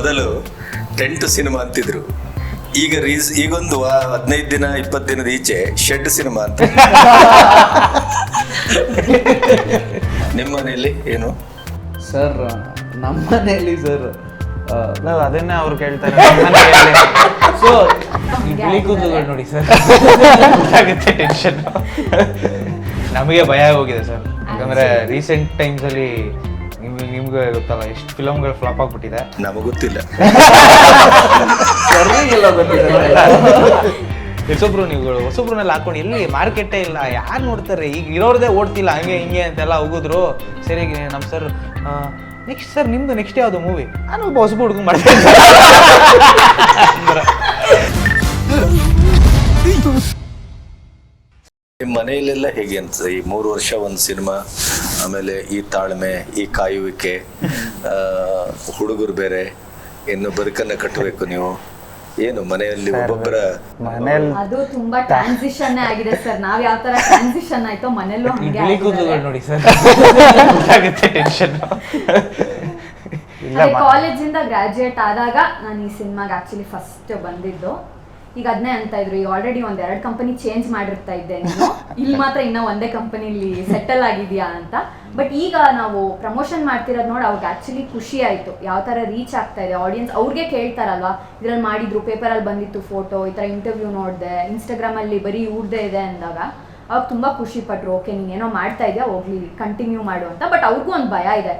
ಮೊದಲು tent cinema ಅಂತಿದ್ರು. ಈಗ ರೀಸ್ ಈಗೊಂದು ವಾ- ಹದಿನೈದು ದಿನ ಇಪ್ಪತ್ತು ದಿನದ ಈಚೆ ಶೆಡ್ ಸಿನಿಮಾ ಅಂತ. ನಿಮ್ಮ ಮನೆಯಲ್ಲಿ ಏನು? ಸರ್ ನಮ್ಮ ಮನೆಯಲ್ಲಿ ಸರ್ ನಾವು ಅದನ್ನೇ ಅವ್ರು ಕೇಳ್ತಾರೆ ಸೊ ಬಿಳಿ ಕೂದಲುಗಳು ನೋಡಿ ಸರ್. ಆಗುತ್ತೆ ಟೆನ್ಷನ್ ನಮಗೆ ಭಯ ಹೋಗಿದೆ ಸರ್. ಯಾಕಂದ್ರೆ ರೀಸೆಂಟ್ ಟೈಮ್ಸ್ ಅಲ್ಲಿ ನಿಮ್ಗೆ ನಿಮ್ಗೆ ಗೊತ್ತಲ್ಲ ಎಷ್ಟು ಫಿಲಮ್ಗಳು ಫ್ಲಾಪ್ ಆಗ್ಬಿಟ್ಟಿದೆ. ನಮಗೆ ಗೊತ್ತಿಲ್ಲ. ಬಂದಿದ್ದಾರೆ ಹೊಸೊಬ್ರು ನೀವುಗಳು ಹೊಸೊಬ್ರನ್ನೆಲ್ಲ ಹಾಕೊಂಡು ಎಲ್ಲಿ ಮಾರ್ಕೆಟೇ ಇಲ್ಲ ಯಾರು ನೋಡ್ತಾರೆ? ಈಗ ಇರೋರ್ದೇ ಓಡ್ತಿಲ್ಲ ಹಂಗೆ ಹಿಂಗೆ ಅಂತೆಲ್ಲ ಹೋಗಿದ್ರು. ಸರಿ ನಮ್ಮ ಸರ್ ನೆಕ್ಸ್ಟ್ ಸರ್ ನಿಮ್ದು ನೆಕ್ಸ್ಟ್ ಯಾವುದು ಮೂವಿ ನಾನು ಒಬ್ಬ ಹೊಸಬ ಹುಡುಗ ಮಾಡ್ತೀನಿ. ನಿಮ್ಮ ಮನೆಯಲ್ಲೆಲ್ಲ ಹೇಗೆ ಅಂತ ಈ ಮೂರು ವರ್ಷ ಒಂದು ಸಿನಿಮಾ ಆಮೇಲೆ ಈ ತಾಳ್ಮೆ ಈ ಕಾಯುವಿಕೆ ಆ, ಹುಡುಗರು ಬೇರೆ ಇನ್ನು ಬದುಕನ್ನ ಕಟ್ಟಬೇಕು ನೀವು. ಏನು ಮನೆಯಲ್ಲಿ ಒಬ್ಬೊಬ್ಬರ ಅದು ತುಂಬಾ ಟ್ರಾನ್ಸಿಷನ್ ಆಗಿದೆ ಸರ್. ನಾವ್ ಯಾವ ತರ ಟ್ರಾನ್ಸಿಷನ್ ಆಯ್ತೋ ಮನೆಯಲ್ಲೂ ಹಂಗೆ ನೋಡಿ ಸರ್. ಆಗುತ್ತೆ ಟೆನ್ಷನ್ ಕಾಲೇಜಿಂದ ಗ್ರಾಜುಯೇಟ್ ಆದಾಗ ನಾನು ಈ ಸಿನಿಮಾಗೆ ಆಕ್ಚುಲಿ ಫಸ್ಟ್ ಬಂದಿದ್ದು. ಈಗ ಅದನ್ನೇ ಅಂತ ಇದ್ರು. ಈಗ ಆಲ್ರೆಡಿ ಒಂದ್ ಎರಡು ಕಂಪನಿ ಚೇಂಜ್ ಮಾಡಿರ್ತಾ ಇದ್ದೆ ನೀನು. ಇಲ್ಲಿ ಮಾತ್ರ ಇನ್ನ ಒಂದೇ ಕಂಪನಿಲಿ ಸೆಟಲ್ ಆಗಿದ್ಯಾ ಅಂತ. ಬಟ್ ಈಗ ನಾವು ಪ್ರಮೋಷನ್ ಮಾಡ್ತಿರೋದ್ ನೋಡಿ, ಅವ್ರಿಗೆ ಆಕ್ಚುಲಿ ಖುಷಿ ಆಯ್ತು. ಯಾವ ತರ ರೀಚ್ ಆಗ್ತಾ ಇದೆ. ಆಡಿಯನ್ಸ್ ಅವ್ರಿಗೆ ಕೇಳ್ತಾರಲ್ವಾ? ಇದ್ರಲ್ಲಿ ಮಾಡಿದ್ರು ಪೇಪರಲ್ಲಿ ಬಂದಿತ್ತು ಫೋಟೋ ಈ ತರ ಇಂಟರ್ವ್ಯೂ ನೋಡಿದೆ ಇನ್ಸ್ಟಾಗ್ರಾಮ್ ಅಲ್ಲಿ ಬರೀ ಇವ್ರದೇ ಇದೆ ಅಂದಾಗ ಅವಾಗ ತುಂಬಾ ಖುಷಿ ಪಟ್ರು. ಓಕೆ ನೀನೇನೋ ಮಾಡ್ತಾ ಇದೆಯಾ? ಹೋಗ್ಲಿ ಕಂಟಿನ್ಯೂ ಮಾಡು ಅಂತ. ಬಟ್ ಅವ್ರಿಗೂ ಒಂದು ಭಯ ಇದೆ.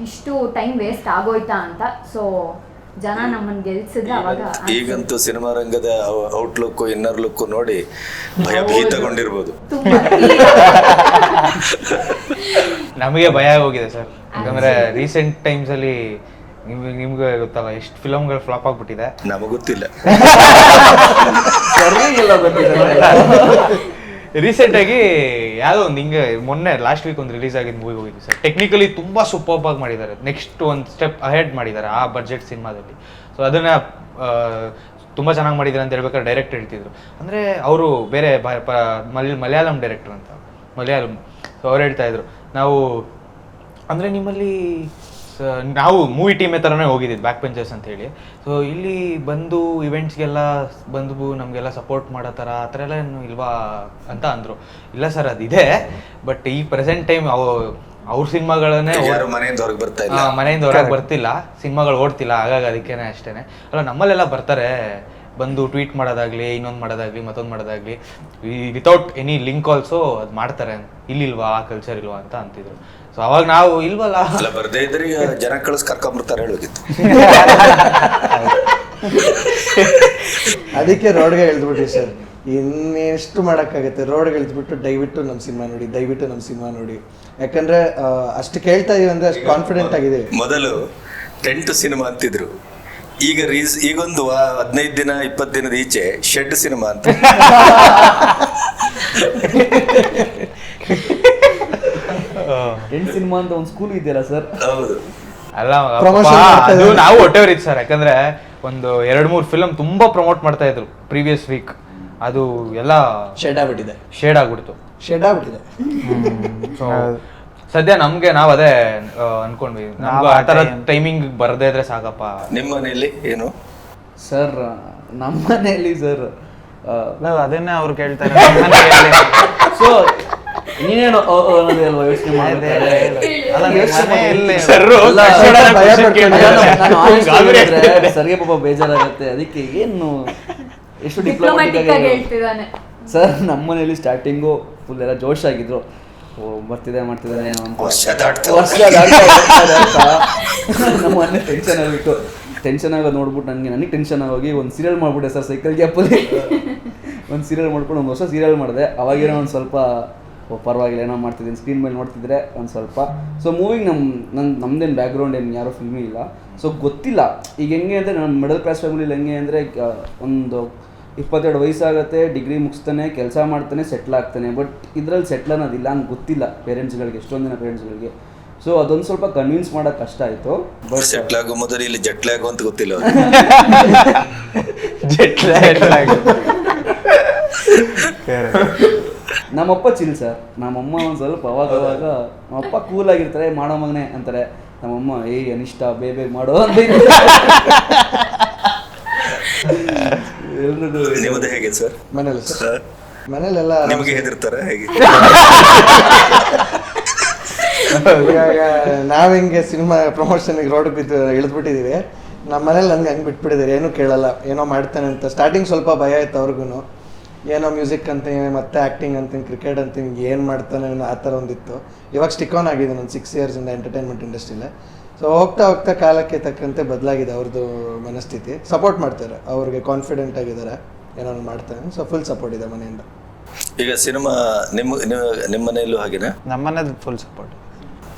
ಇಷ್ಟು ಟೈಮ್ ವೇಸ್ಟ್ ಆಗೋಯ್ತಾ ಅಂತ. ಸೊ ಜನ ನಮ್ಮನ್ನ ಗೆಲ್ಸಿದ್ರೆ ಅವಾಗ ಈಗಂತೂ ಸಿನಿಮಾ ರಂಗದ ಔಟ್ಲುಕ್ ಇನ್ನರ್ ಲುಕ್ ನೋಡಿ ಭಯಭೀತಗೊಂಡಿರ್ಬೋದು ನಮಗೆ ಭಯ ಹೋಗಿದೆ ಸರ್. ಯಾಕಂದ್ರೆ ರೀಸೆಂಟ್ ಟೈಮ್ಸ್ ಅಲ್ಲಿ ನಿಮ್ಗೆ ನಿಮ್ಗೆ ಗೊತ್ತಲ್ಲ ಎಷ್ಟು ಫಿಲಮ್ಗಳು ಫ್ಲಾಪ್ ಆಗ್ಬಿಟ್ಟಿದೆ. ನಮಗೆ ಗೊತ್ತಿಲ್ಲ. ರೀಸೆಂಟ್ ಆಗಿ ಯಾವುದೋ ಒಂದು ಹಿಂಗೆ ಮೊನ್ನೆ ಲಾಸ್ಟ್ ವೀಕ್ ಒಂದು ರಿಲೀಸ್ ಆಗಿದ್ದು ಮೂವಿ ಹೋಗಿದ್ವಿ ಸರ್ ಟೆಕ್ನಿಕಲಿ ತುಂಬ ಸೂಪರ್ಬ್ ಆಗಿ ಮಾಡಿದ್ದಾರೆ. ನೆಕ್ಸ್ಟ್ ಒಂದು ಸ್ಟೆಪ್ ಅಹೆಡ್ ಮಾಡಿದ್ದಾರೆ ಆ ಬಜೆಟ್ ಸಿನಿಮಾದಲ್ಲಿ. ಸೊ ಅದನ್ನ ತುಂಬ ಚೆನ್ನಾಗಿ ಮಾಡಿದ್ದಾರೆ ಅಂತ ಹೇಳ್ಬೇಕಾದ್ರೆ ಡೈರೆಕ್ಟ್ ಹೇಳ್ತಿದ್ರು. ಅಂದರೆ ಅವರು ಬೇರೆ ಮಲಯಾಳಂ ಡೈರೆಕ್ಟರ್ ಅಂತ. ಮಲಯಾಳಂ. ಸೊ ಅವ್ರು ಹೇಳ್ತಾ ಇದ್ರು. ನಾವು, ಅಂದರೆ ನಿಮ್ಮಲ್ಲಿ ನಾವು ಮೂವಿ ಟೀಮೇ ಥರನೇ ಹೋಗಿದ್ದಿದ್ದು ಬ್ಯಾಕ್ ಪೆಂಚರ್ಸ್ ಅಂತ ಹೇಳಿ. ಸೊ ಇಲ್ಲಿ ಬಂದು ಇವೆಂಟ್ಸ್ಗೆಲ್ಲ ಬಂದು ನಮಗೆಲ್ಲ ಸಪೋರ್ಟ್ ಮಾಡೋ ಥರ ಆ ಥರ ಎಲ್ಲ ಏನು ಇಲ್ವಾ ಅಂತ ಅಂದರು. ಇಲ್ಲ ಸರ್ ಅದಿದೆ. ಬಟ್ ಈ ಪ್ರೆಸೆಂಟ್ ಟೈಮ್ ಅವು ಅವ್ರ ಸಿನಿಮಾಗಳನ್ನೇ ಯಾರು ಮನೆಯಿಂದ ಹೊರಗೆ ಬರ್ತಾ ಇಲ್ಲ. ಮನೆಯಿಂದ ಹೊರಗೆ ಬರ್ತಿಲ್ಲ. ಸಿನಿಮಾಗಳು ಓಡ್ತಿಲ್ಲ ಹಾಗಾಗಿ ಅದಕ್ಕೇನೆ ಅಷ್ಟೇನೆ. ಅಲ್ಲ ನಮ್ಮಲ್ಲೆಲ್ಲ ಬರ್ತಾರೆ. ಬಂದು ಟ್ವೀಟ್ ಮಾಡೋದಾಗ್ಲಿ ಇನ್ನೊಂದು ಮಾಡೋದಾಗ್ಲಿ ಮತ್ತೊಂದು ಮಾಡೋದಾಗ್ಲಿ ವಿತೌಟ್ ಎನಿ ಲಿಂಕ್ ಆಲ್ಸೋ ಅದು ಮಾಡ್ತಾರೆ. ಇಲ್ಲಿಲ್ವಾ ಆ ಕಲ್ಚರ್ ಇಲ್ವಾ ಅಂತ ಅಂತಿದ್ರು. ಸೊ ಅವಾಗ ನಾವು ಇಲ್ವಲ್ಲ? ಅಲ್ಲ ಬರ್ದೇ ಇದ್ರೆ ಈಗ ಜನ ಕಳಿಸ್ ಕರ್ಕೊಂಬರ್ತಾರೆ ಹೇಳೋಗಿತ್ತು ಅದಕ್ಕೆ ರೋಡ್ಗೆ ಎಳ್ದ್ಬಿಟ್ರಿ ಸರ್ ಇನ್ನೆಷ್ಟು ಮಾಡೋಕ್ಕಾಗತ್ತೆ? ರೋಡ್ಗೆ ಎಳ್ದ್ಬಿಟ್ಟು ದಯವಿಟ್ಟು ನಮ್ಮ ಸಿನಿಮಾ ನೋಡಿ ದಯವಿಟ್ಟು ನಮ್ಮ ಸಿನಿಮಾ ನೋಡಿ. ಯಾಕಂದ್ರೆ ಅಷ್ಟು ಕೇಳ್ತಾ ಇದೀವಿ ಅಂದ್ರೆ ಅಷ್ಟು ಕಾನ್ಫಿಡೆಂಟ್ ಆಗಿದೆ. ಮೊದಲು ಟೆಂಟ್ ಸಿನಿಮಾ ಅಂತಿದ್ರು. ಈಗ ರೀಸ್ ಈಗೊಂದು ಹದಿನೈದು ದಿನ ಇಪ್ಪತ್ತು ದಿನದ ಈಚೆ ಶೆಡ್ ಸಿನಿಮಾ ಅಂತ. ಟೆಂಟ್ ಸಿನಿಮಾ ಅಂತ ಒಂದು ಸ್ಕೂಲ್ ಇದೆಯಲ್ಲ ಸರ್ ಹೌದು. ಅಲ್ಲ Promotion ಮಾಡ್ತಾ ಅದು ಇದ್ದಾರೆ. ನಾವು ಹೊಟ್ಟೆವ್ರಿ ಸರ್ ಯಾಕಂದ್ರೆ ಒಂದು ಎರಡು ಮೂರು ಫಿಲಮ್ ತುಂಬಾ ಪ್ರಮೋಟ್ ಮಾಡ್ತಾ ಇದ್ರು ಪ್ರೀವಿಯಸ್ ವೀಕ್ ಅದು ಎಲ್ಲ ಶೆಡ್ ಆಗ್ಬಿಟ್ಟಿದೆ. ಶೇಡ್ ಆಗ್ಬಿಡ್ತು. ಶೆಡ್ ಆಗ್ಬಿಟ್ಟಿದೆ. ಸೊ ಸದ್ಯ ನಮ್ಗೆ ನಾವ್ ಅದೇ ಆ, ಅನ್ಕೊಂಡ್ವಿ. ನಮ್ಗೆ ಆ ತರ ಟೈಮಿಂಗ್ ಬರದೇ ಇದ್ರೆ ಸಾಕಪ್ಪ. ನಿಮ್ಮ ಮನೆಯಲ್ಲಿ ಏನು? ಸರ್ ನಮ್ಮ ಮನೆಯಲ್ಲಿ ಸರ್ ನಾವು ಅದನ್ನೇ ಅವ್ರು ಕೇಳ್ತಾರೆ. ಸೊ ನೀನೇನು ಓ, ಓ ಅನ್ನೋದೇ ಅಲ್ವಾ ಯೋಚನೆ ಮಾಡ್ತಾರೆ ಅಲ್ಲ, ಯೋಚ್ನೆ ಮನೆಯಲ್ಲಿ ಮಾಡಿ. ಸರ್ ಅಲ್ಲ, ಭಯ question ಪಡ್ಕೊಂಡು ಕೇಳಿದ್ರೆ ನಾನು- ನಾನು honest ಗಾಬರಿ ಆಗಿದ್ರೆ ಆಗ್ತಿದೆ. ಸರ್ಗೆ ಪಾಪ ಬೇಜಾರಾಗುತ್ತೆ. ಅದಕ್ಕೆ ಏನು ಎಷ್ಟು ಡಿಪ್ಲೊಮ್ಯಾಟಿಕ್ ಆಗಿ ಡಿಪ್ಲೊಮ್ಯಾಟಿಕ್ ಹೇಳ್ತಿದ್ದಾನೆ. ಸರ್ ನಮ್ಮ ಮನೇಲಿ ಸ್ಟಾರ್ಟಿಂಗು ಫುಲ್ ಎಲ್ಲ ಜೋಶ್ ಆಗಿದ್ರು. ಬರ್ತಿದೆ ಮಾಡ್ತಿದ್ದಾರೆ ವರ್ಷ ನಮ್ಮ ಮನೆ ಟೆನ್ಷನ್ ಆಗಿತ್ತು ಟೆನ್ಷನ್ ಆಗೋದು ನೋಡ್ಬಿಟ್ಟು ನನಗೆ ನನಗೆ ಟೆನ್ಷನ್ ಆಗಿ ಒಂದು ಸೀರಿಯಲ್ ಮಾಡ್ಬಿಟ್ಟೆ ಸರ್ ಸೈಕಲ್ ಗ್ಯಾಪಲ್ಲಿ ಒಂದು ಸೀರಿಯಲ್ ಮಾಡ್ಕೊಂಡು ಒಂದು ಹೊಸ ಸೀರಿಯಲ್ ಮಾಡಿದೆ. ಅವಾಗೇನೋ ಒಂದು ಸ್ವಲ್ಪ ಓ ಪರವಾಗಿಲ್ಲ ಏನೋ ಮಾಡ್ತಿದ್ದೀನಿ. ಸ್ಕ್ರೀನ್ ಮೇಲೆ ನೋಡ್ತಿದ್ರೆ ಒಂದು ಸ್ವಲ್ಪ. ಸೊ ಮೂವಿಗೆ ನಮ್ಮ ನನ್ನ ನಮ್ದೇನು ಬ್ಯಾಕ್ಗ್ರೌಂಡ್ ಏನು ಯಾರೋ ಫಿಲ್ಮಿ ಇಲ್ಲ. ಸೊ ಗೊತ್ತಿಲ್ಲ. ಈಗ ಹೆಂಗೆ ಅಂದರೆ ನಮ್ಮ ಮಿಡಲ್ ಕ್ಲಾಸ್ ಫ್ಯಾಮಿಲಿಲಿ ಹೆಂಗೆ ಅಂದರೆ ಒಂದು ಇಪ್ಪತ್ತೆರಡು ವಯಸ್ಸಾಗತ್ತೆ ಡಿಗ್ರಿ ಮುಗಿಸ್ತಾನೆ ಕೆಲಸ ಮಾಡ್ತಾನೆ ಸೆಟ್ಲ್ ಆಗ್ತಾನೆ. ಬಟ್ ಇದರಲ್ಲಿ ಸೆಟ್ಲ್ ಅನ್ನೋದಿಲ್ಲ ಅಂತ ಗೊತ್ತಿಲ್ಲ ಪೇರೆಂಟ್ಸ್ಗಳಿಗೆ ಎಷ್ಟೊಂದು ಜನ ಪೇರೆಂಟ್ಸ್ಗಳಿಗೆ. ಸೊ ಅದೊಂದು ಸ್ವಲ್ಪ ಕನ್ವಿನ್ಸ್ ಮಾಡೋಕೆ ಕಷ್ಟ ಆಯಿತು. ಬಟ್ ಸೆಟ್ಲ್ ಆಗೋ ಮೊದಲು ಇಲ್ಲಿ ಜಟ್ಲ್ ಆಗೋ ಅಂತ ಗೊತ್ತಿಲ್ಲ Jet ನಮ್ಮಪ್ಪ ಚಿಲ್ ಸರ್ ನಮ್ಮಮ್ಮ ಒಂದು ಸ್ವಲ್ಪ ಅವಾಗ ಅವಾಗ ನಮ್ಮಪ್ಪ ಕೂಲ್ ಆಗಿರ್ತಾರೆ ಮಾಡೋ ಮಗನೇ ಅಂತಾರೆ. ನಮ್ಮಮ್ಮ ಏಯ್ ಅನಿಷ್ಟ ಬೇಗ ಬೇಗ ಮಾಡೋ ಅಂತ ನಿಮ್ಮದು ಹೇಗೆ ಸರ್? ಮನೇಲಿ ಮನೇಲೆಲ್ಲ ನಿಮಗೆ ಹೆದರ್ತಾರೆ ಹೇಗೆ? ಇವಾಗ ನಾವ್ ಹಿಂಗೆ ಸಿನಿಮಾ ಪ್ರಮೋಷನ್ ರೋಡ್ ಬಿದ್ದು ಇಳಿದ್ಬಿಟ್ಟಿದೀವಿ. ನಮ್ಮ ಮನೇಲಿ ನನ್ಗೆ ಹಂಗೆ ಬಿಟ್ಬಿಟ್ಟಿದ್ದಾರೆ ಏನೂ ಕೇಳಲ್ಲ ಏನೋ ಮಾಡ್ತಾನೆ ಅಂತ. ಸ್ಟಾರ್ಟಿಂಗ್ ಸ್ವಲ್ಪ ಭಯ ಆಯ್ತು ಅವ್ರಿಗೂ ಏನೋ ಮ್ಯೂಸಿಕ್ ಅಂತೀನಿ ಮತ್ತೆ ಆ್ಯಕ್ಟಿಂಗ್ ಅಂತೀನಿ ಕ್ರಿಕೆಟ್ ಅಂತೀನಿ ಏನು ಮಾಡ್ತಾನೆ ಅನ್ನೋ ಆ ಥರ ಒಂದಿತ್ತು. ಇವಾಗ ಸ್ಟಿಕ್ ಆನ್ ಆಗಿದೆ ನಾನು ಸಿಕ್ಸ್ ಇಯರ್ಸಿಂದ ಎಂಟರ್ಟೈನ್ಮೆಂಟ್ ಇಂಡಸ್ಟ್ರಿಲೇ ಸೊ ಹೋಗ್ತಾ ಹೋಗ್ತಾ ಕಾಲಕ್ಕೆ ತಕ್ಕಂತೆ ಬದಲಾಗಿದೆ ಅವ್ರದ್ದು ಮನಸ್ಥಿತಿ. ಸಪೋರ್ಟ್ ಮಾಡ್ತಾರೆ. ಅವ್ರಿಗೆ ಕಾನ್ಫಿಡೆಂಟ್ ಆಗಿದ್ದಾರೆ. ಏನಾದ್ರು ಮಾಡ್ತಾರೆ. ಸೊ ಫುಲ್ ಸಪೋರ್ಟ್ ಇದೆ ಮನೆಯಿಂದ. ಈಗ ಸಿನಿಮಾ ನಿಮ್ಮ ನಿಮ್ಮ- ನಿಮ್ಮ ಮನೆಯಲ್ಲೂ ಹಾಗೇನಾ? ನಮ್ಮನೇದು ಫುಲ್ ಸಪೋರ್ಟ್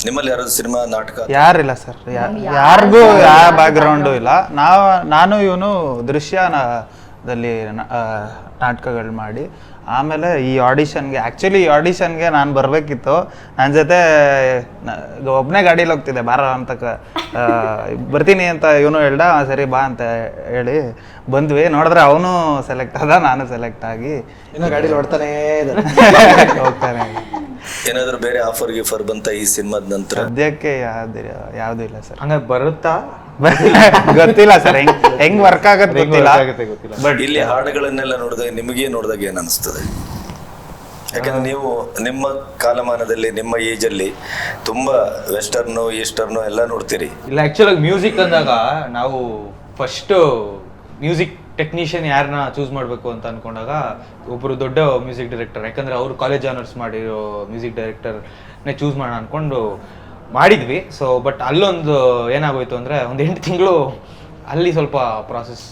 ನಿಮ್ಮಲ್ಲಿ ಯಾರಾದ್ರು ಸಿನಿಮಾ ನಾಟಕ? ಯಾರಿಲ್ಲ ಸರ್. ಯಾರಿಗೂ ಯಾವ ಬ್ಯಾಕ್ಗ್ರೌಂಡು ಇಲ್ಲ. ನಾವು ನಾನು ಇವನು ದೃಶ್ಯ ದಲ್ಲಿ ನ- ನಾಟಕಗಳು ಮಾಡಿ ಆಮೇಲೆ ಈ ಆಡಿಷನ್ಗೆ ಆ್ಯಕ್ಚುಲಿ ಈ ಆಡಿಷನ್ಗೆ ನಾನು ಬರಬೇಕಿತ್ತು. ನನ್ನ ಜೊತೆ ಒಬ್ಬನೇ ಗಾಡೀಲಿ ಹೋಗ್ತಿದ್ದೆ ಬಾರ ಅಂತ ಆ, ಬರ್ತೀನಿ ಅಂತ ಇವನು ಹೇಳ್ದ ಸರಿ ಬಾ ಅಂತ ಹೇಳಿ ಬಂದ್ವಿ. ನೋಡಿದ್ರೆ ಅವನು ಸೆಲೆಕ್ಟ್ ಆದ ನಾನು ಸೆಲೆಕ್ಟ್ ಆಗಿ ಇನ್ನೂ ಗಾಡೀಲಿ ಹೊಡ್ತಾನೇ ಇದ್ದಾರೆ ಹೋಗ್ತಾನೆ. ಏನಾದರೂ ಬೇರೆ ಆಫರ್ ಗಿಫರ್ ಬಂತ ಈ ಸಿನಿಮಾದ ನಂತರ? ಸದ್ಯಕ್ಕೆ ಯಾವ್ದು ಯಾವುದೂ ಇಲ್ಲ ಸರ್. ಹಂಗ ಬರುತ್ತಾ? ಗೊತ್ತಿಲ್ಲ ಸರ್ ಹೆಂಗ್ ಹೆಂಗ್ ವರ್ಕ್ ಆಗತ್ತೆ ಗೊತ್ತಿಲ್ಲ. ಬಟ್ ಇಲ್ಲಿ ಹಾಡುಗಳನ್ನೆಲ್ಲ ನೋಡಿದಾಗ ನಿಮಗೆ ನೋಡಿದಾಗ ಏನ್ ಅನಿಸ್ತದೆ? ಯಾಕಂದ್ರೆ ನೀವು ನಿಮ್ಮ ಕಾಲಮಾನದಲ್ಲಿ ನಿಮ್ಮ ಏಜ್ ಅಲ್ಲಿ ತುಂಬಾ ವೆಸ್ಟರ್ನ್ ಈಸ್ಟರ್ನ್ ಎಲ್ಲ ನೋಡ್ತೀರಿ. ಇಲ್ಲ ಆ್ಯಕ್ಚುಲಾಗಿ ಮ್ಯೂಸಿಕ್ ಅಂದಾಗ ನಾವು ಫಸ್ಟ್ ಮ್ಯೂಸಿಕ್ ಟೆಕ್ನಿಷಿಯನ್ ಯಾರನ್ನ ಚೂಸ್ ಮಾಡಬೇಕು ಅಂತ ಅನ್ಕೊಂಡಾಗ ಒಬ್ಬರು ದೊಡ್ಡ ಮ್ಯೂಸಿಕ್ ಡೈರೆಕ್ಟರ್ ಯಾಕಂದ್ರೆ ಅವರು ಕಾಲೇಜ್ ಆನರ್ಸ್ ಮಾಡಿರೋ ಮ್ಯೂಸಿಕ್ ಡೈರೆಕ್ಟರ್ನೇ ಚೂಸ್ ಮಾಡೋಣ ಅನ್ಕೊಂಡು ಮಾಡಿದ್ವಿ. ಸೊ ಬಟ್ ಅಲ್ಲೊಂದು ಏನಾಗೋಯ್ತು ಅಂದರೆ ಒಂದು ಎಂಟು ತಿಂಗಳು ಅಲ್ಲಿ ಸ್ವಲ್ಪ ಪ್ರಾಸೆಸ್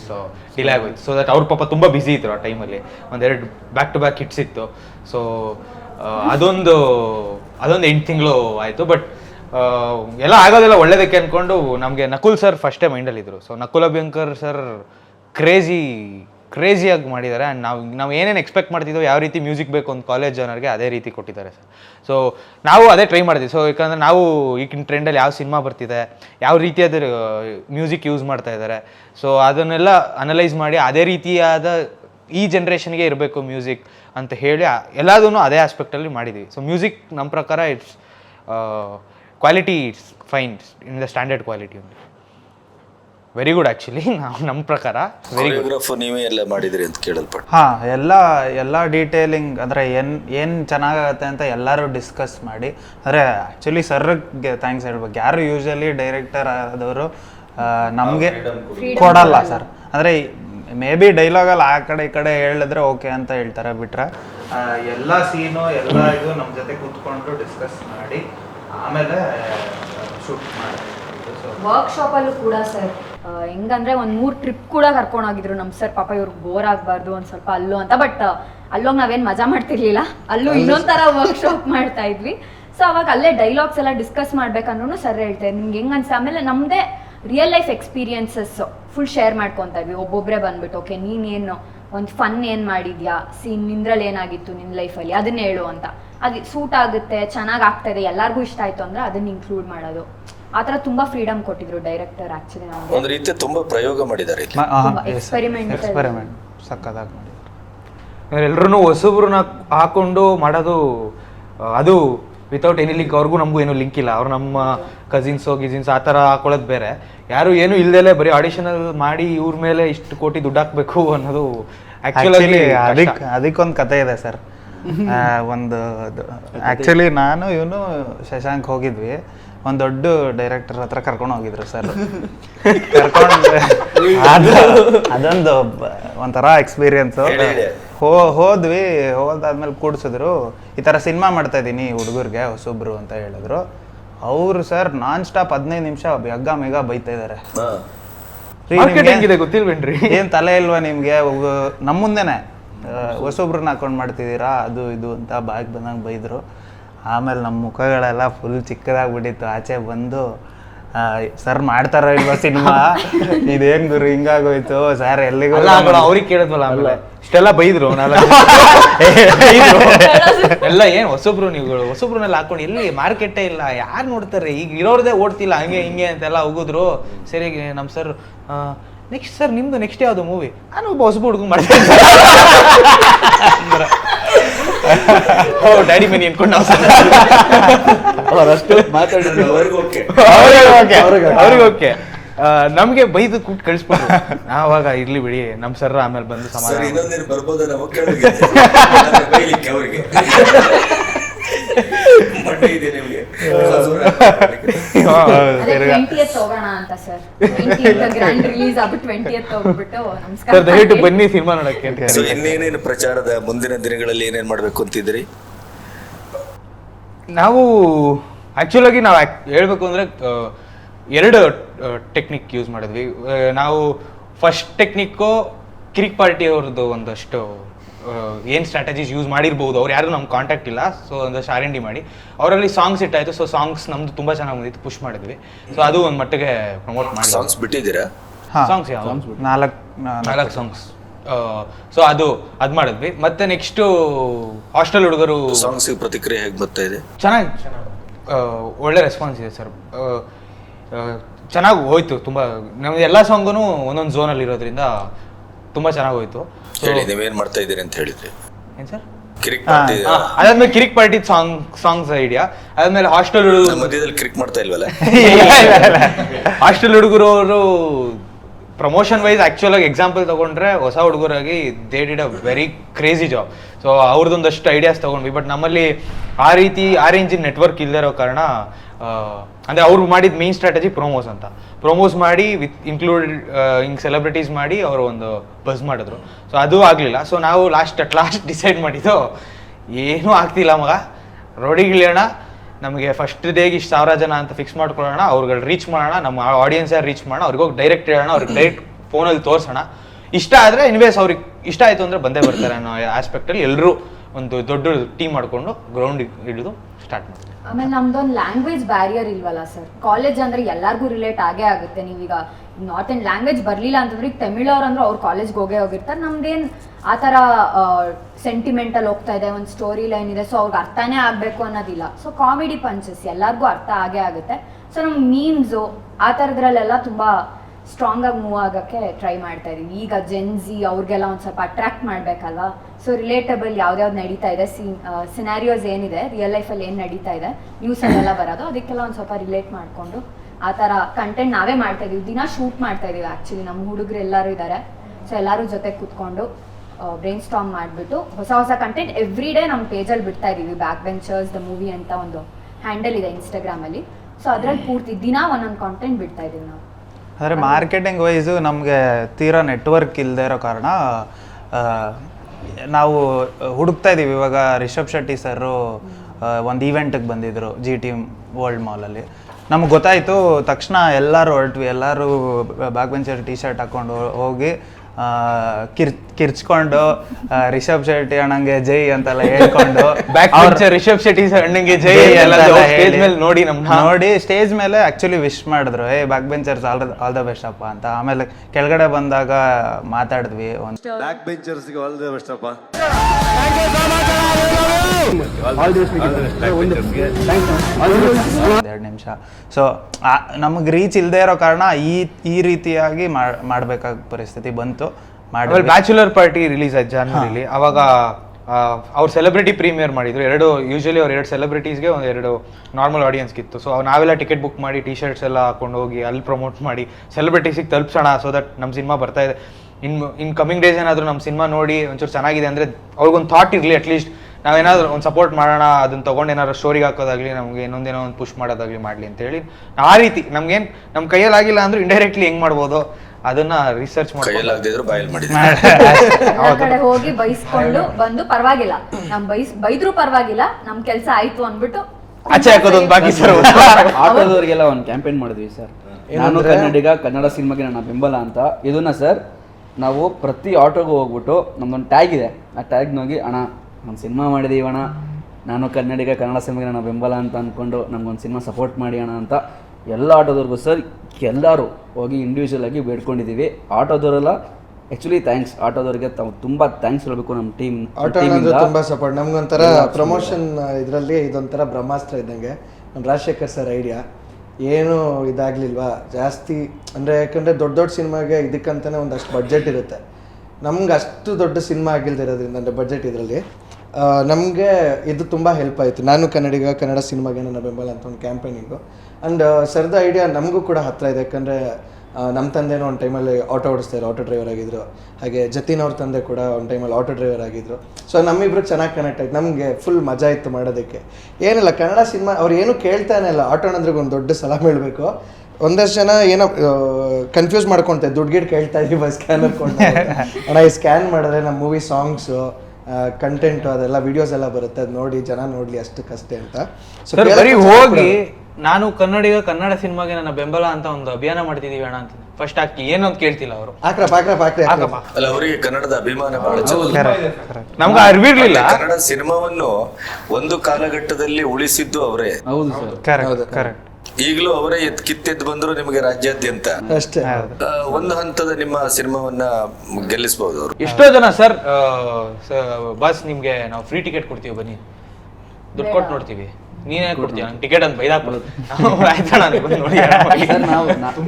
ಡಿಲೇ ಆಗೋಯ್ತು. ಸೊ ದಟ್ ಅವ್ರ ಪಾಪ ತುಂಬ ಬ್ಯುಸಿ ಇದ್ರು ಆ ಟೈಮಲ್ಲಿ ಒಂದೆರಡು ಬ್ಯಾಕ್ ಟು ಬ್ಯಾಕ್ ಹಿಟ್ಸ್ ಇತ್ತು. ಸೊ ಅದೊಂದು ಅದೊಂದು ಎಂಟು ತಿಂಗಳು ಆಯಿತು. ಬಟ್ ಎಲ್ಲ ಆಗೋದೆಲ್ಲ ಒಳ್ಳೇದಕ್ಕೆ ಅಂದ್ಕೊಂಡು ನಮಗೆ ನಕುಲ್ ಸರ್ ಫಸ್ಟೇ ಮೈಂಡಲ್ಲಿದ್ದರು so Nakul Abhyankar sir crazy ಕ್ರೇಜಿಯಾಗಿ ಮಾಡಿದ್ದಾರೆ. ಆ್ಯಂಡ್ ನಾವು ನಾವು ಏನೇನು ಎಕ್ಸ್ಪೆಕ್ಟ್ ಮಾಡ್ತಿದ್ದೋ ಯಾವ ರೀತಿ ಮ್ಯೂಸಿಕ್ ಬೇಕು ಒಂದು ಕಾಲೇಜ್ ಜನರಿಗೆ ಅದೇ ರೀತಿ ಕೊಟ್ಟಿದ್ದಾರೆ ಸರ್. ಸೊ ನಾವು ಅದೇ ಟ್ರೈ ಮಾಡಿದ್ವಿ. ಸೊ ಯಾಕಂದರೆ ನಾವು ಈಗಿನ ಟ್ರೆಂಡಲ್ಲಿ ಯಾವ ಸಿನಿಮಾ ಬರ್ತಿದೆ, ಯಾವ ರೀತಿಯಾದ ಮ್ಯೂಸಿಕ್ ಯೂಸ್ ಮಾಡ್ತಾ ಇದ್ದಾರೆ. ಸೊ ಅದನ್ನೆಲ್ಲ ಅನಲೈಸ್ ಮಾಡಿ ಅದೇ ರೀತಿಯಾದ ಈ ಜನ್ರೇಷನ್ಗೆ ಇರಬೇಕು ಮ್ಯೂಸಿಕ್ ಅಂತ ಹೇಳಿ ಎಲ್ಲದೂ ಅದೇ ಆಸ್ಪೆಕ್ಟಲ್ಲಿ ಮಾಡಿದ್ವಿ. ಸೊ ಮ್ಯೂಸಿಕ್ ನಮ್ಮ ಪ್ರಕಾರ it's quality it's fine in the standard quality very good actually ನಾವು ನಮ್ಮ ಪ್ರಕಾರ ವೆರಿ ಗುಡ್ ನೀವೇ ಎಲ್ಲ ಮಾಡಿದ್ರಿ ಅಂತ ಕೇಳಲ್ಪಟ್ಟು. ಹಾ ಎಲ್ಲ ಎಲ್ಲ ಡೀಟೇಲಿಂಗ್ ಅಂದರೆ ಏನು ಏನು ಚೆನ್ನಾಗತ್ತೆ ಅಂತ ಎಲ್ಲರೂ ಡಿಸ್ಕಸ್ ಮಾಡಿ. ಅಂದರೆ ಆ್ಯಕ್ಚುಲಿ ಸರ್ಗೆ ಥ್ಯಾಂಕ್ಸ್ ಹೇಳ್ಬೇಕು. ಯಾರು ಯೂಶಲಿ ಡೈರೆಕ್ಟರ್ ಆದವರು ನಮಗೆ ಕೊಡಲ್ಲ ಸರ್ ಅಂದರೆ ಮೇ ಬಿ ಡೈಲಾಗಲ್ಲಿ ಆ ಕಡೆ ಈ ಕಡೆ ಹೇಳಿದ್ರೆ ಓಕೆ ಅಂತ ಹೇಳ್ತಾರೆ ಬಿಟ್ರೆ ಎಲ್ಲ ಸೀನು ಎಲ್ಲ ಇದು ನಮ್ಮ ಜೊತೆ ಕೂತ್ಕೊಂಡು ಡಿಸ್ಕಸ್ ಮಾಡಿ ಆಮೇಲೆ ಶೂಟ್ ಮಾಡಿ ವರ್ಕ್ಶಾಪ್ ಅಲ್ಲೂ ಕೂಡ ಸರ್ ಹೆಂಗಂದ್ರೆ ಒಂದ್ ಮೂರ್ ಟ್ರಿಪ್ ಕೂಡ ಕರ್ಕೊಂಡೋಗಿದ್ರು ನಮ್ಮ ನಮ್ ಸರ್ ಪಾಪ ಇವ್ರಿಗೆ ಬೋರ್ ಆಗ್ಬಾರ್ದು ಒಂದ್ ಸ್ವಲ್ಪ ಅಲ್ಲೂ ಅಂತ. ಬಟ್ ಅಲ್ಲೋಗಿ ನಾವೇನ್ ಮಜಾ ಮಾಡ್ತಿರ್ಲಿಲ್ಲ. ಅಲ್ಲೂ ಇನ್ನೊಂದ್ ತರ ವರ್ಕ್ಶಾಪ್ ಮಾಡ್ತಾ ಇದ್ವಿ. ಸೊ ಅವಾಗ ಅಲ್ಲೇ ಡೈಲಾಗ್ಸ್ ಎಲ್ಲ ಡಿಸ್ಕಸ್ ಮಾಡ್ಬೇಕಂದ್ರೂ ಸರ್ ಹೇಳ್ತಾರೆ ನಿಮ್ಗೆ ಹೆಂಗ್ ಅನ್ಸ? ಆಮೇಲೆ ನಮ್ದೇ real life experiences full share ಮಾಡ್ಕೊತಾ ಇದ್ವಿ. ಒಬ್ಬೊಬ್ಬರೇ ಬಂದ್ಬಿಟ್ಟು ಓಕೆ ನೀನೇನು ಒಂದು ಫನ್ ಏನ್ ಮಾಡಿದ್ಯಾ? ಸೀನ್ ನಿಂದ್ರಲ್ಲಿ ಏನಾಗಿತ್ತು ನಿನ್ ಲೈಫಲ್ಲಿ ಅದನ್ನ ಹೇಳು ಅಂತ. ಅದು ಸೂಟ್ ಆಗುತ್ತೆ ಚೆನ್ನಾಗಿ ಆಗ್ತಾ ಇದೆ ಎಲ್ಲರಿಗೂ ಇಷ್ಟ ಆಯ್ತು ಅಂದ್ರೆ ಅದನ್ನ ಇನ್ಕ್ಲೂಡ್ ಮಾಡೋದು. ಆ ಥರ ತುಂಬಾ ಫ್ರೀಡಮ್ ಕೊಟ್ಟಿದ್ರು ಡೈರೆಕ್ಟರ್ ಆಕ್ಚುಲಿ ಒಂದು ಒಂದ್ ರೀತಿ ತುಂಬಾ ಪ್ರಯೋಗ ಮಾಡಿದ್ದಾರೆ ಇಲ್ಲಿ. ಎಕ್ಸ್ಪೆರಿಮೆಂಟ್. ಎಕ್ಸ್ಪೆರಿಮೆಂಟ್ ಸಕ್ಕದಾಗಿ ಮಾಡಿದ್ರು ಎಲ್ಲರೂ ಹೊಸಬ್ರನ್ನ ಹಾಕೊಂಡು ಮಾಡೋದು ಆ, ಅದು ವಿತೌಟ್ ಎನಿ ಲಿಂಕ್ ಅವ್ರಿಗೂ ನಮಗೂ ಏನೂ ಲಿಂಕ್ ಇಲ್ಲ. ಅವ್ರು ನಮ್ಮ ಕಸಿನ್ಸು ಗಿಸಿನ್ಸ್ ಆ ಥರ ಹಾಕೊಳ್ಳೋದು ಬೇರೆ. ಯಾರು ಏನು ಇಲ್ದಲೆ ಬರೀ ಆಡಿಷನಲ್ ಮಾಡಿ ಇವ್ರ ಮೇಲೆ ಇಷ್ಟು ಕೋಟಿ ದುಡ್ಡು ಹಾಕ್ಬೇಕು ಅನ್ನೋದು ಆಕ್ಚುಲಿ ಆ್ಯಕ್ಚುಲಿ ಅದಕ್ಕೆ ಅದಕ್ಕೊಂದು ಕತೆ ಇದೆ ಸರ್. ಒಂದು ಆ್ಯಕ್ಚುಲಿ ನಾನು ಇವನು ಶಶಾಂಕ್ ಹೋಗಿದ್ವಿ. ಒಂದು ದೊಡ್ಡ ಡೈರೆಕ್ಟರ್ ಹತ್ರ ಕರ್ಕೊಂಡು ಹೋಗಿದ್ರು ಸರ್ ಕರ್ಕೊಂಡು ಅದು ಅದೊಂದು ಒಂಥರ ಎಕ್ಸ್ಪೀರಿಯನ್ಸು. ಹೋ ಹೋದ್ವಿ ಹೋದಾದ್ಮೇಲೆ ಕೂಡ್ಸಿದ್ರು. ಈ ಥರ ಸಿನಿಮಾ ಮಾಡ್ತಾ ಇದ್ದೀನಿ ಹುಡುಗರಿಗೆ ಹೊಸೊಬ್ರು ಅಂತ ಹೇಳಿದ್ರು. ಅವರು ಸರ್ ನಾನ್ ಸ್ಟಾಪ್ ಹದಿನೈದು ನಿಮಿಷ ಯಗ್ಗ ಮೇಗ ಬೈತಾ ಇದ್ದಾರೆ ಗೊತ್ತಿಲ್ವೇನ್ರಿ? ಏನ್ ತಲೆ ಇಲ್ವಾ ನಿಮ್ಗೆ? ನಮ್ಮ ಮುಂದೆನೆ ಹೊಸೊಬ್ರನ್ನ ಹಾಕೊಂಡು ಮಾಡ್ತಿದ್ದೀರಾ? ಅದು ಇದು ಅಂತ ಬಾಯಿಗೆ ಬಂದಂಗೆ ಬೈದ್ರು. ಆಮೇಲೆ ನಮ್ಮ ಮುಖಗಳೆಲ್ಲ ಫುಲ್ ಚಿಕ್ಕದಾಗ್ಬಿಟ್ಟಿತ್ತು. ಆಚೆ ಬಂದು ಸರ್ ಮಾಡ್ತಾರೋ ಇಲ್ವಾ ಸಿನಿಮಾ? ಇದೇನ್ ಗುರು ಹಿಂಗಾಗೋಯ್ತು? ಸರ್ ಎಲ್ಲಿಗೂ ಅವ್ರಿಗೆ ಕೇಳಿದ್ವಲ್ಲ ಆಮೇಲೆ? ಇಷ್ಟೆಲ್ಲ ಬೈದ್ರು. ಎಲ್ಲ ಏನ್ ಹೊಸಬ್ರು ನೀವುಗಳು? ಹೊಸಬ್ರನ್ನೆಲ್ಲ ಹಾಕೊಂಡು ಎಲ್ಲಿ ಮಾರ್ಕೆಟೇ ಇಲ್ಲ. ಯಾರು ನೋಡ್ತಾರೆ? ಈಗ ಇರೋರ್ದೇ ಓಡ್ತಿಲ್ಲ. ಹಂಗೆ ಹಿಂಗೆ ಅಂತೆಲ್ಲ ಹೋಗಿದ್ರು ಸರಿ ನಮ್ಮ ಸರ್ ನೆಕ್ಸ್ಟ್ ಸರ್ ನಿಮ್ದು ನೆಕ್ಸ್ಟ್ ಯಾವ್ದು ಮೂವಿ ನಾನು ಒಬ್ಬ ಹೊಸಬ ಹುಡುಗ ಮಾಡ್ತೀನಿ. ಓ ಡ್ಯಾಡಿ ಮನಿ ಅನ್ಕೊಂಡು ನಾವು ಅವರಷ್ಟು ಮಾತಾಡಿದ್ರು. ಅವ್ರಿಗೆ ಓಕೆ. ನಮ್ಗೆ ಬೈದು ಕೂಟ್ ಕಳಿಸ್ಬೋದು ನಾವಾಗ ಇರ್ಲಿ ಬಿಡಿ ನಮ್ ಸರ್ ಆಮೇಲೆ ಬಂದು ಸರ್ ಸಮಾಧಾನ ಬರ್ಬೋದ ಇದೆ ನಿಮ್ಗೆ. ಸರ್. ದಯವಿಟ್ಟು ಬನ್ನಿ ಸಿನಿಮಾ ನೋಡಕ್ಕೆ ಅಂತ ಸೊ ಇನ್ನೇನೇನು ಪ್ರಚಾರದ ಮುಂದಿನ ದಿನಗಳಲ್ಲಿ ಏನೇನ್ ಮಾಡ್ಬೇಕು ಅಂತಿದ್ರಿ ನಾವು ಆಕ್ಚುಲ್ ಆಗಿ ನಾವು ಹೇಳ್ಬೇಕು ಅಂದ್ರೆ ಎರಡು ಟೆಕ್ನಿಕ್ ಯೂಸ್ ಮಾಡಿದ್ವಿ. ನಾವು ಫಸ್ಟ್ ಟೆಕ್ನಿಕ್ ಕಿರಿಕ್ ಪಾರ್ಟಿ ಅವ್ರದ್ದು ಒಂದಷ್ಟು ಏನು ಸ್ಟ್ರಾಟಜೀಸ್ ಯೂಸ್ ಮಾಡಿರ್ಬೋದು ಅವ್ರು ಯಾರು ನಮ್ಗೆ ಕಾಂಟ್ಯಾಕ್ಟ್ ಇಲ್ಲ. ಸೊ ಒಂದಷ್ಟು ಆರ್ ಎನ್ ಡಿ ಮಾಡಿ. ಅವರಲ್ಲಿ ಸಾಂಗ್ಸ್ ಇಟ್ಟಾಯ್ತು ಸೊ ಸಾಂಗ್ಸ್ ನಮ್ದು ತುಂಬ ಚೆನ್ನಾಗಿ ಬಂದಿತ್ತು ಪುಷ್ ಮಾಡಿದ್ವಿ. ಸೊ ಅದು ಒಂದು ಮಟ್ಟಿಗೆ ಪ್ರಮೋಟ್ ಮಾಡಿ ಸಾಂಗ್ಸ್ ಬಿಟ್ಟಿದ್ದೀರಾ? ಹಾಂ. ಸಾಂಗ್ಸ್ ಯಾವ ನಾಲ್ಕು ನಾಲ್ಕು ಸಾಂಗ್ಸ್ ಸೊ ಅದು ಅದು ಮಾಡಿದ್ವಿ. ಮತ್ತೆ ನೆಕ್ಸ್ಟು ಹಾಸ್ಟೆಲ್ ಹುಡುಗರು ಸಾಂಗ್ಸ್ ಪ್ರತಿಕ್ರಿಯೆ ಹೇಗೆ ಬರ್ತಾ ಇದೆ? ಚೆನ್ನಾಗಿ ಒಳ್ಳೆ ರೆಸ್ಪಾನ್ಸ್ ಇದೆ ಸರ್ ಚೆನ್ನಾಗಿ ಹೋಯ್ತು. ತುಂಬ ನಮ್ದು ಎಲ್ಲ ಸಾಂಗು ಒಂದೊಂದು ಝೋನಲ್ಲಿ ಇರೋದ್ರಿಂದ ತುಂಬ ಚೆನ್ನಾಗಿ ಹೋಯ್ತು. ಹೇಳಿ ನೀವೇನ್ ಮಾಡ್ತಾ ಇದ್ದೀರಿ ಅಂತ ಹೇಳಿದ್ರಿ. ಏನ್ ಸರ್? ಕಿರಿಕ್ ಅದಾದ್ಮೇಲೆ Kirik party song songs idea ಅದಾದ್ಮೇಲೆ ಹಾಸ್ಟೆಲ್ ಹುಡುಗರು ಮಧ್ಯದಲ್ಲಿ ಕ್ರಿಕ್ ಮಾಡ್ತಾ ಇಲ್ವಲ್ಲ? ಹಾಸ್ಟೆಲ್ ಹುಡುಗರು ಅವರು ಪ್ರಮೋಷನ್ ವೈಸ್ ಆಕ್ಚುಲ್ ಆಗಿ ಎಕ್ಸಾಂಪಲ್ ತಗೊಂಡ್ರೆ ಹೊಸ ಹುಡುಗರಾಗಿ they did a very crazy job so ಅವ್ರದ್ದೊಂದಷ್ಟು ideas ತಗೊಂಡ್ವಿ. ಬಟ್ ನಮ್ಮಲ್ಲಿ ಆ ರೀತಿ, ಆ ರೇಂಜಿನ ನೆಟ್ವರ್ಕ್ ಇಲ್ಲದೆ ಇರೋ ಕಾರಣ ಅಂದರೆ ಅಂದ್ರೆ ಅವ್ರು ಮಾಡಿದ ಮೇನ್ ಸ್ಟ್ರಾಟಜಿ ಪ್ರೊಮೋಸ್ ಅಂತ. ಪ್ರೊಮೋಸ್ ಮಾಡಿ ವಿತ್ ಇನ್ಕ್ಲೂಡ್ ಹಿಂಗೆ ಸೆಲೆಬ್ರಿಟೀಸ್ ಮಾಡಿ ಅವರು ಒಂದು ಬಸ್ ಮಾಡಿದ್ರು. ಸೊ ಅದು ಆಗಲಿಲ್ಲ. ಸೊ ನಾವು ಲಾಸ್ಟ್ ಅಟ್ ಲಾಸ್ಟ್ ಡಿಸೈಡ್ ಮಾಡಿದ್ದು, ಏನೂ ಆಗ್ತಿಲ್ಲ ಮಗ. ರೋಡಿಗಿಳಿಯೋಣ ನಮಗೆ ಫಸ್ಟ್ ಡೇಗೆ ಇಷ್ಟು ಸಾವಿರ ಜನ ಅಂತ ಫಿಕ್ಸ್ ಮಾಡ್ಕೊಳ್ಳೋಣ ಅವ್ರಿಗೆ ರೀಚ್ ಮಾಡೋಣ, ನಮ್ಮ ಆಡಿಯನ್ಸ್ ಯಾರು ರೀಚ್ ಮಾಡೋಣ, ಅವ್ರಿಗೆ ಹೋಗಿ ಡೈರೆಕ್ಟ್ ಹೇಳೋಣ, ಅವ್ರಿಗೆ ಡೈರೆಕ್ಟ್ ಫೋನಲ್ಲಿ ತೋರಿಸೋಣ. ಇಷ್ಟ ಆದರೆ ಇನ್ವೇಸ್ ಅವ್ರಿಗೆ ಇಷ್ಟ ಆಯಿತು ಅಂದರೆ ಬಂದೇ ಬರ್ತಾರೆ ಅನ್ನೋ ಆಸ್ಪೆಕ್ಟಲ್ಲಿ ಎಲ್ಲರೂ ಒಂದು ದೊಡ್ಡ ಟೀಮ್ ಮಾಡಿಕೊಂಡು ಗ್ರೌಂಡ್ ಹಿಡಿದು ಸ್ಟಾರ್ಟ್ ಮಾಡ್ತೀವಿ. ಆಮೇಲೆ ನಮ್ದೊಂದು ಲ್ಯಾಂಗ್ವೇಜ್ ಬ್ಯಾರಿಯರ್ ಇಲ್ವಲ್ಲ ಸರ್ ಕಾಲೇಜ್ ಅಂದ್ರೆ ಎಲ್ಲರಿಗೂ ರಿಲೇಟ್ ಆಗೇ ಆಗುತ್ತೆ. ನೀವೀಗ ನಾರ್ತ್ ಇಂಡ್ ಲ್ಯಾಂಗ್ವೇಜ್ ಬರಲಿಲ್ಲ ಅಂತಂದ್ರೆ ಈಗ ತಮಿಳವ್ರು ಅಂದ್ರೆ ಅವ್ರು ಕಾಲೇಜ್ಗೆ ಹೋಗೇ ಹೋಗಿರ್ತಾರೆ. ನಮ್ದೇನು ಆ ಥರ ಸೆಂಟಿಮೆಂಟಲ್ ಹೋಗ್ತಾ ಇದೆ, ಒಂದು ಸ್ಟೋರಿ ಲೈನ್ ಇದೆ ಸೊ ಅವ್ರಿಗೆ ಅರ್ಥನೇ ಆಗಬೇಕು ಅನ್ನೋದಿಲ್ಲ. ಸೊ ಕಾಮಿಡಿ ಪಂಚಸ್ ಎಲ್ಲರಿಗೂ ಅರ್ಥ ಆಗೇ ಆಗುತ್ತೆ. ಸೊ ನಮ್ಮ ಮೀಮ್ಸು ಆ ತುಂಬ ಸ್ಟ್ರಾಂಗ್ ಆಗಿ ಮೂವ್ ಆಗೋಕ್ಕೆ ಟ್ರೈ ಮಾಡ್ತಾ ಇದೀವಿ. ಈಗ ಜೆನ್ಜಿ ಅವ್ರಿಗೆಲ್ಲ ಒಂದು ಸ್ವಲ್ಪ ಅಟ್ರಾಕ್ಟ್ ಮಾಡಬೇಕಲ್ವಾ? ಸೊ ರಿಲೇಟಬಲ್ ಯಾವ್ದ್ಯಾವ್ದು ನಡೀತಾ ಇದೆ ಸೀನ್ ಸಿನಾರಿಯೋಸ್ ಏನಿದೆ ರಿಯಲ್ ಲೈಫಲ್ಲಿ ಏನು ನಡೀತಾ ಇದೆ ನ್ಯೂಸಲ್ಲೆಲ್ಲ ಬರೋದು, ಅದಕ್ಕೆಲ್ಲ ಒಂದು ಸ್ವಲ್ಪ ರಿಲೇಟ್ ಮಾಡಿಕೊಂಡು ಆ ಥರ ಕಂಟೆಂಟ್ ನಾವೇ ಮಾಡ್ತಾ ಇದೀವಿ. ದಿನ ಶೂಟ್ ಮಾಡ್ತಾ ಇದೀವಿ ಆ್ಯಕ್ಚುಲಿ ನಮ್ಮ ಹುಡುಗರು ಎಲ್ಲರೂ ಇದ್ದಾರೆ ಸೊ ಎಲ್ಲರೂ ಜೊತೆ ಕೂತ್ಕೊಂಡು ಬ್ರೈನ್ ಸ್ಟಾಂಗ್ ಮಾಡಿಬಿಟ್ಟು ಹೊಸ ಹೊಸ ಕಂಟೆಂಟ್ ಎವ್ರಿ ಡೇ ನಮ್ಮ ಪೇಜಲ್ಲಿ ಬಿಡ್ತಾ ಇದ್ದೀವಿ ಬ್ಯಾಕ್ ಬೆಂಚರ್ಸ್ ದ ಮೂವಿ ಅಂತ ಒಂದು ಹ್ಯಾಂಡಲ್ ಇದೆ ಇನ್ಸ್ಟಾಗ್ರಾಮಲ್ಲಿ ಸೊ ಅದ್ರಲ್ಲಿ ಪೂರ್ತಿ ದಿನ ಒಂದೊಂದು ಕಾಂಟೆಂಟ್ ಬಿಡ್ತಾ ಇದ್ದೀವಿ ನಾವು. ಅಂದರೆ ಮಾರ್ಕೆಟಿಂಗ್ ವೈಸು ನಮಗೆ ತೀರಾ ನೆಟ್ವರ್ಕ್ ಇಲ್ಲದೆ ಇರೋ ಕಾರಣ ನಾವು ಹುಡುಕ್ತಾ ಇದ್ದೀವಿ ಇವಾಗ ರಿಷಬ್ ಶೆಟ್ಟಿ ಸರು ಒಂದು ಈವೆಂಟಿಗೆ ಬಂದಿದ್ದರು ಜಿ ಟಿ ವರ್ಲ್ಡ್ ಮಾಲಲ್ಲಿ ನಮ್ಗೆ ಗೊತ್ತಾಯಿತು, ತಕ್ಷಣ ಎಲ್ಲರೂ ಹೊರಟ್ವಿ. ಎಲ್ಲರೂ ಬ್ಯಾಕ್ ಬೆಂಚರ್ ಟಿ ಶರ್ಟ್ ಹಾಕ್ಕೊಂಡು ಹೋಗಿ ಕಿರ್ ಕಿರ್ಚ್ಕೊಂಡು ರಿಷಬ್ ಶೆಟ್ಟಿ ಅಣ್ಣಂಗೆ ಜೈ ಅಂತೆಲ್ಲ ಹೇಳ್ಕೊಂಡು ಬ್ಯಾಕ್ ಅವ್ರ- ರಿಷಬ್ ಶೆಟ್ಟಿ ಅಣ್ಣಂಗೆ ಜೈ ಸ್ಟೇಜ್ ಮೇಲೆ ನೋಡಿ ನಮ್ಮ ನೋಡಿ ಸ್ಟೇಜ್ ಮೇಲೆ ಆಕ್ಚುಲಿ ವಿಶ್ ಮಾಡಿದ್ರು. ಏ back benchers all all the best ಅಪ್ಪ ಅಂತ. ಆಮೇಲೆ ಕೆಳಗಡೆ ಬಂದಾಗ ಮಾತಾಡಿದ್ವಿ ಒಂದು ಬ್ಯಾಕ್ ಬೆಂಚರ್ಸ್ಗೆ ಆಲ್ ದ ಬೆಸ್ಟ್ ಅಪ್ಪ. ಎರಡು ನಿಮಿಷ. ಸೊ ನಮಗೆ ರೀಚ್ ಇಲ್ಲದೆ ಇರೋ ಕಾರಣ ಈ ಈ ರೀತಿಯಾಗಿ ಮಾಡಬೇಕಾದ ಪರಿಸ್ಥಿತಿ ಬಂತು. ಮಾಡಿ ಬ್ಯಾಚುಲರ್ ಪಾರ್ಟಿ ರಿಲೀಸ್ ಆಯ್ತು ಜಾನ್ವರಿಲಿ ಅವಾಗ ಅವ್ರು ಸೆಲೆಬ್ರಿಟಿ ಪ್ರೀಮಿಯರ್ ಮಾಡಿದ್ರು. ಎರಡು ಯೂಶಲಿ ಅವ್ರು ಎರಡು ಸೆಲೆಬ್ರಿಟೀಸ್ಗೆ ಒಂದು ಎರಡು ನಾರ್ಮಲ್ ಆಡಿಯನ್ಸ್ ಇತ್ತು ಸೊ ನಾವೆಲ್ಲ ಟಿಕೆಟ್ ಬುಕ್ ಮಾಡಿ ಟಿ ಶರ್ಟ್ಸ್ ಎಲ್ಲ ಹಾಕೊಂಡು ಹೋಗಿ ಅಲ್ಲಿ ಪ್ರಮೋಟ್ ಮಾಡಿ ಸೆಲೆಬ್ರಿಟೀಸಿಗೆ ತಲುಪಿಸೋಣ ಸೊ ದಟ್ ನಮ್ಮ ಸಿನಿಮಾ ಬರ್ತಾ ಇದೆ. ಇನ್ ಇನ್ ಕಮಿಂಗ್ ಡೇಸ್ ಏನಾದರೂ ನಮ್ಮ ಸಿನಿಮಾ ನೋಡಿ ಒಂಚೂರು ಚೆನ್ನಾಗಿದೆ ಅಂದರೆ ಅವ್ರಿಗೊಂದು ಥಾಟ್ ಇರಲಿ ಅಟ್ಲೀಸ್ಟ್ ನಾವೇನಾದ್ರೂ ಒಂದು ಸಪೋರ್ಟ್ ಮಾಡೋಣ ಅದನ್ನ ತೊಗೊಂಡು ಏನಾದ್ರು ಸ್ಟೋರಿಗೆ ಹಾಕೋದಾಗ್ಲಿ ನಮಗೆ ಇನ್ನೊಂದೇನೋ ಒಂದು ಪುಷ್ ಮಾಡೋದಾಗ್ಲಿ ಮಾಡಲಿ ಅಂತ ಹೇಳಿ. ಆ ರೀತಿ ನಮ್ಗೇನು ನಮ್ಮ ಕೈಯಲ್ಲಿ ಆಗಿಲ್ಲ ಅಂದ್ರೆ ಇಂಡೈರೆಕ್ಟ್ಲಿ ಹೆಂಗ್ ಮಾಡ್ಬೋದು ಅದನ್ನ ರಿಸರ್ಚ್ ಕಡೆ ಹೋಗಿ ಬೈಸ್ಕೊಂಡು ಬಂದು ಪರವಾಗಿಲ್ಲ. ನಮ್ ಬೈಸ್ ಬೈದ್ರು ಪರವಾಗಿಲ್ಲ ನಮ್ ಕೆಲ್ಸ ಆಯ್ತು ಅಂದ್ಬಿಟ್ಟು ಆಚೆ ಹಾಕೋದೊಂದು ಬಾಕಿ ಸರ್. ಆಟೋದವರಿಗೆಲ್ಲ ಒಂದು ಕ್ಯಾಂಪೇನ್ ಮಾಡಿದ್ವಿ ಸರ್. ನಾನು ಕನ್ನಡಿಗ ಕನ್ನಡ ಸಿನಿಮಾಗೆ ನನ್ನ ಬೆಂಬಲ ಅಂತ. ಇದನ್ನ ಸರ್ ನಾವು ಪ್ರತಿ ಆಟೋಗೂ ಹೋಗ್ಬಿಟ್ಟು ನಮ್ದೊಂದು ಟ್ಯಾಗ್ ಇದೆ. ಆ ಟ್ಯಾಗ್ನೋಗಿ ಅಣ್ಣ ಒಂದು ಸಿನಿಮಾ ಮಾಡಿದೀವಿ ಅಣ್ಣ. ನಾನು ಕನ್ನಡಿಗ ಕನ್ನಡ ಸಿನಿಮಾಗೆ ನನ್ನ ಬೆಂಬಲ ಅಂತ ಅಂದ್ಕೊಂಡು ನಮ್ಗೊಂದು ಸಿನಿಮಾ ಸಪೋರ್ಟ್ ಮಾಡಿ ಅಣ್ಣ ಅಂತ ಎಲ್ಲ ಆಟೋದವ್ರಿಗೂ ಸರ್ ಎಲ್ಲರೂ ಹೋಗಿ ಇಂಡಿವಿಜುವಲ್ ಆಗಿ ಬೇಡ್ಕೊಂಡಿದ್ದೀವಿ ಆಟೋದವರೆಲ್ಲ ಆ್ಯಕ್ಚುಲಿ ಥ್ಯಾಂಕ್ಸ್ ಆಟೋದವ್ರಿಗೆ ತಾವು ತುಂಬ ಥ್ಯಾಂಕ್ಸ್ ಹೇಳಬೇಕು ನಮ್ಮ ಟೀಮ್ ಆಟೋ ತುಂಬಾ ಸಪೋರ್ಟ್ ನಮ್ಗೊಂಥರ ಪ್ರಮೋಷನ್ ಇದರಲ್ಲಿ ಇದೊಂಥರ ಬ್ರಹ್ಮಾಸ್ತ್ರ ಇದ್ದಂಗೆ. ನಮ್ಮ ರಾಜಶೇಖರ್ ಸರ್ ಐಡಿಯಾ ಏನು ಇದಾಗ್ಲಿಲ್ವಾ? ಜಾಸ್ತಿ ಅಂದರೆ ಯಾಕಂದರೆ ದೊಡ್ಡ ದೊಡ್ಡ ಸಿನಿಮಾಗೆ ಇದಕ್ಕಂತಾನೆ ಒಂದಷ್ಟು ಬಡ್ಜೆಟ್ ಇರುತ್ತೆ. ನಮ್ಗೆ ಅಷ್ಟು ದೊಡ್ಡ ಸಿನಿಮಾ ಆಗಿಲ್ದಿರೋದ್ರಿಂದ, ಅಂದರೆ ಬಡ್ಜೆಟ್ ಇದರಲ್ಲಿ ನಮಗೆ ಇದು ತುಂಬ ಹೆಲ್ಪ್ ಆಯಿತು. ನಾನು ಕನ್ನಡಿಗ, ಕನ್ನಡ ಸಿನಿಮಾಗೆ ನನ್ನ ಬೆಂಬಲ ಅಂತ ಒಂದು ಕ್ಯಾಂಪೇನಿಂಗು ಆ್ಯಂಡ್ ಸರ್ದ ಐಡಿಯಾ ನಮಗೂ ಕೂಡ ಹತ್ತಿರ ಇದೆ. ಯಾಕಂದರೆ ನಮ್ಮ ತಂದೆನೂ ಒಂದು ಟೈಮಲ್ಲಿ ಆಟೋ ಓಡಿಸ್ತಾರೆ ಆಟೋ ಡ್ರೈವರ್ ಆಗಿದ್ರು. ಹಾಗೆ ಜತಿನ್ ಅವ್ರ ತಂದೆ ಕೂಡ ಒಂದು ಟೈಮಲ್ಲಿ ಆಟೋ ಡ್ರೈವರ್ ಆಗಿದ್ರು. ಸೊ ನಮ್ಮಿಬ್ರು ಚೆನ್ನಾಗಿ ಕನೆಕ್ಟ್ ಆಯ್ತು. ನಮಗೆ ಫುಲ್ ಮಜಾ ಇತ್ತು ಮಾಡೋದಕ್ಕೆ. ಏನಿಲ್ಲ ಕನ್ನಡ ಸಿನಿಮಾ ಅವ್ರು ಏನು ಕೇಳ್ತಾನೆ ಇಲ್ಲ. ಆಟೋ ಅಂದ್ರೆ ಒಂದು ದೊಡ್ಡ ಸಲಾಮ್ ಹೇಳಬೇಕು. ಒಂದಷ್ಟು ಜನ ಏನೋ ಕನ್ಫ್ಯೂಸ್ ಮಾಡ್ಕೊತೆ. ದುಡ್ಡು ಗಿಡ್ ಕೇಳ್ತಾ ಇದೀವಿ ಸ್ಕ್ಯಾನರ್ ಕೊಂಡು ಅಣ್ಣ ಈ ಸ್ಕ್ಯಾನ್ ಮಾಡಿದ್ರೆ ನಮ್ಮ ಮೂವಿ ಸಾಂಗ್ಸು ಕಂಟೆಂಟು ಅದೆಲ್ಲ ವಿಡಿಯೋಸ್ ಎಲ್ಲ ಬರುತ್ತೆ. ಅದು ನೋಡಿ ಜನ ನೋಡಲಿ ಕಷ್ಟ ಅಂತ. ಸೊ ಹೋಗಿ ನಾನು ಕನ್ನಡಿಗ ಕನ್ನಡ ಸಿನಿಮಾಗೆ ನನ್ನ ಬೆಂಬಲ ಅಂತ ಒಂದು ಅಭಿಯಾನ ಮಾಡ್ತಿದೀವಿ ಅಣ್ಣ ಅಂತ ಫಸ್ಟ್ ಹಾಕಿ ಏನು ಅಂತ ಕೇಳ್ತಿಲ್ಲ ಅವರು. ಅಲ್ಲ ಅವರಿಗೆ ಕನ್ನಡದ ಅಭಿಮಾನ ಬಹಳ ನಮ್ಗೆ ಅರಿವಿರ್ಲಿಲ್ಲ. ಕನ್ನಡ ಸಿನಿಮಾವನ್ನು ಒಂದು ಕಾಲಘಟ್ಟದಲ್ಲಿ ಉಳಿಸಿದ್ದು ಅವರೇ. ಹೌದು ಸರ್. ಕರೆಕ್ಟ್ ಕರೆಕ್ಟ್ ಈಗಲೂ ಅವರೇ ಎತ್ ಕಿತ್ತೆದ್ದು ಬಂದ್ರು ನಿಮಗೆ ರಾಜ್ಯಾದ್ಯಂತ. ಅಷ್ಟೇ. ಆ, ಒಂದು ಹಂತದ ನಿಮ್ಮ ಸಿನಿಮಾವನ್ನ ಗೆಲ್ಲಿಸಬಹುದು ಅವರು. ಎಷ್ಟೋ ಜನ ಸರ್ ಬಸ್ ನಿಮ್ಗೆ ನಾವು ಫ್ರೀ ಟಿಕೆಟ್ ಕೊಡ್ತೀವಿ ಬನ್ನಿ. ದುಡ್ಡು ಕೊಟ್ಟು ನೋಡ್ತೀವಿ. ನೀನೇ ಕೊಡ್ತೀಯ? ನಂಗೆ ಟಿಕೆಟ್ ಅಂತ ಬೈದಾಕ್ಬಿಡು ಆಯ್ತಣ್ಣ ನಾನು ಬಂದು ನೋಡಿ. ಸರ್ ನಾವು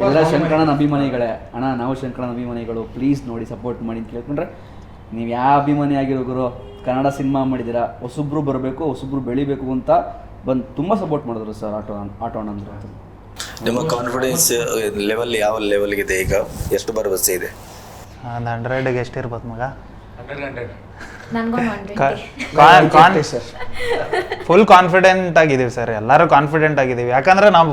ಎಲ್ಲ ಶಂಕರಣ್ಣನ ಅಭಿಮಾನಿಗಳೇ. ಅಣ್ಣ ನಾವು ಶಂಕರನ ಅಭಿಮಾನಿಗಳು ಪ್ಲೀಸ್ ನೋಡಿ ಸಪೋರ್ಟ್ ಮಾಡಿ ಅಂತ ಕೇಳ್ಕೊಂಡ್ರೆ ನೀವು ಯಾವ ಅಭಿಮಾನಿ ಆಗಿರೋ ಗುರು ಕನ್ನಡ ಸಿನಿಮಾ ಮಾಡಿದಿರಾ ಹೊಸಬ್ರು ಬರಬೇಕು ಹೊಸಬ್ರು ಬೆಳಿಬೇಕು ಅಂತ ಬಂದು ತುಂಬ ಸಪೋರ್ಟ್ ಮಾಡಿದ್ರು ಸರ್ ಆಟೋ ಆಟೋ ಅಂದ್ರೆ ನಿಮ್ಮ ಕಾನ್ಫಿಡೆನ್ಸ್ ಲೆವೆಲ್ ಯಾವ ಲೆವೆಲ್ಗೆ ಇದೆ ಈಗ? ಎಷ್ಟು ಭರವಸೆ ಇದೆ? ಒಂದು ಹಂಡ್ರೆಡ್ಗೆ ಎಷ್ಟಿರ್ಬೋದು ಮಗ? ಹಂಡ್ರೆಡ್ ಹಂಡ್ರೆಡ್ ಫುಲ್ ಕಾನ್ಫಿಡೆಂಟ್ ಆಗಿದ್ದೀವಿ ಸರ್. ಎಲ್ಲರೂ ಕಾನ್ಫಿಡೆಂಟ್ ಆಗಿದ್ದೀವಿ. ಯಾಕಂದ್ರೆ ನಾವು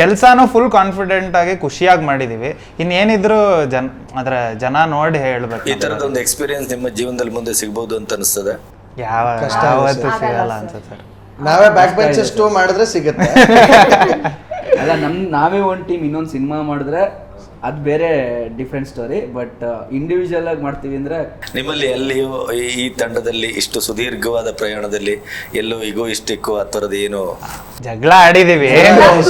ಕೆಲಸನೂ ಫುಲ್ ಕಾನ್ಫಿಡೆಂಟ್ ಆಗಿ ಖುಷಿಯಾಗಿ ಮಾಡಿದೀವಿ ಇನ್ನೇನಿದ್ರು ಜನ ಅಂದ್ರೆ ಜನ ನೋಡಿ ಹೇಳ್ಬೇಕು ಈ ತರದ ಒಂದು ಎಕ್ಸ್ಪೀರಿಯನ್ಸ್ ನಿಮ್ಮ ಜೀವನದಲ್ಲಿ ಮುಂದೆ ಸಿಗಬಹುದು ಅಂತ ಅನಿಸ್ತದೆ. ಯಾವ ಯಾವತ್ತೂ ಸಿಗಲ್ಲ ಅಂತ ಸರ್. ನಾವೇ ಬ್ಯಾಕ್ ಬೆಂಚಸ್ ಟೂ ಮಾಡಿದ್ರೆ ಸಿಗುತ್ತೆ. ಅಲ್ಲ ನಮ್ ನಾವೇ ಒಂದು ಟೀಮ್ ಇನ್ನೊಂದು ಸಿನಿಮಾ ಮಾಡಿದ್ರೆ ಅದು ಬೇರೆ ಡಿಫ್ರೆಂಟ್ ಸ್ಟೋರಿ ಬಟ್ ಇಂಡಿವಿಜುವಲ್ ಆಗಿ ಮಾಡ್ತೀವಿ ಅಂದ್ರೆ ನಿಮ್ಮಲ್ಲಿ ಎಲ್ಲಿಯೂ ಈ- ಈ ತಂಡದಲ್ಲಿ ಇಷ್ಟು ಸುದೀರ್ಘವಾದ ಪ್ರಯಾಣದಲ್ಲಿ ಎಲ್ಲೋ ಈಗೋ ಇಷ್ಟಿಕ್ಕು ಆ ಥರದ್ದು ಏನು? ಜಗಳ ಆಡಿದೀವಿ.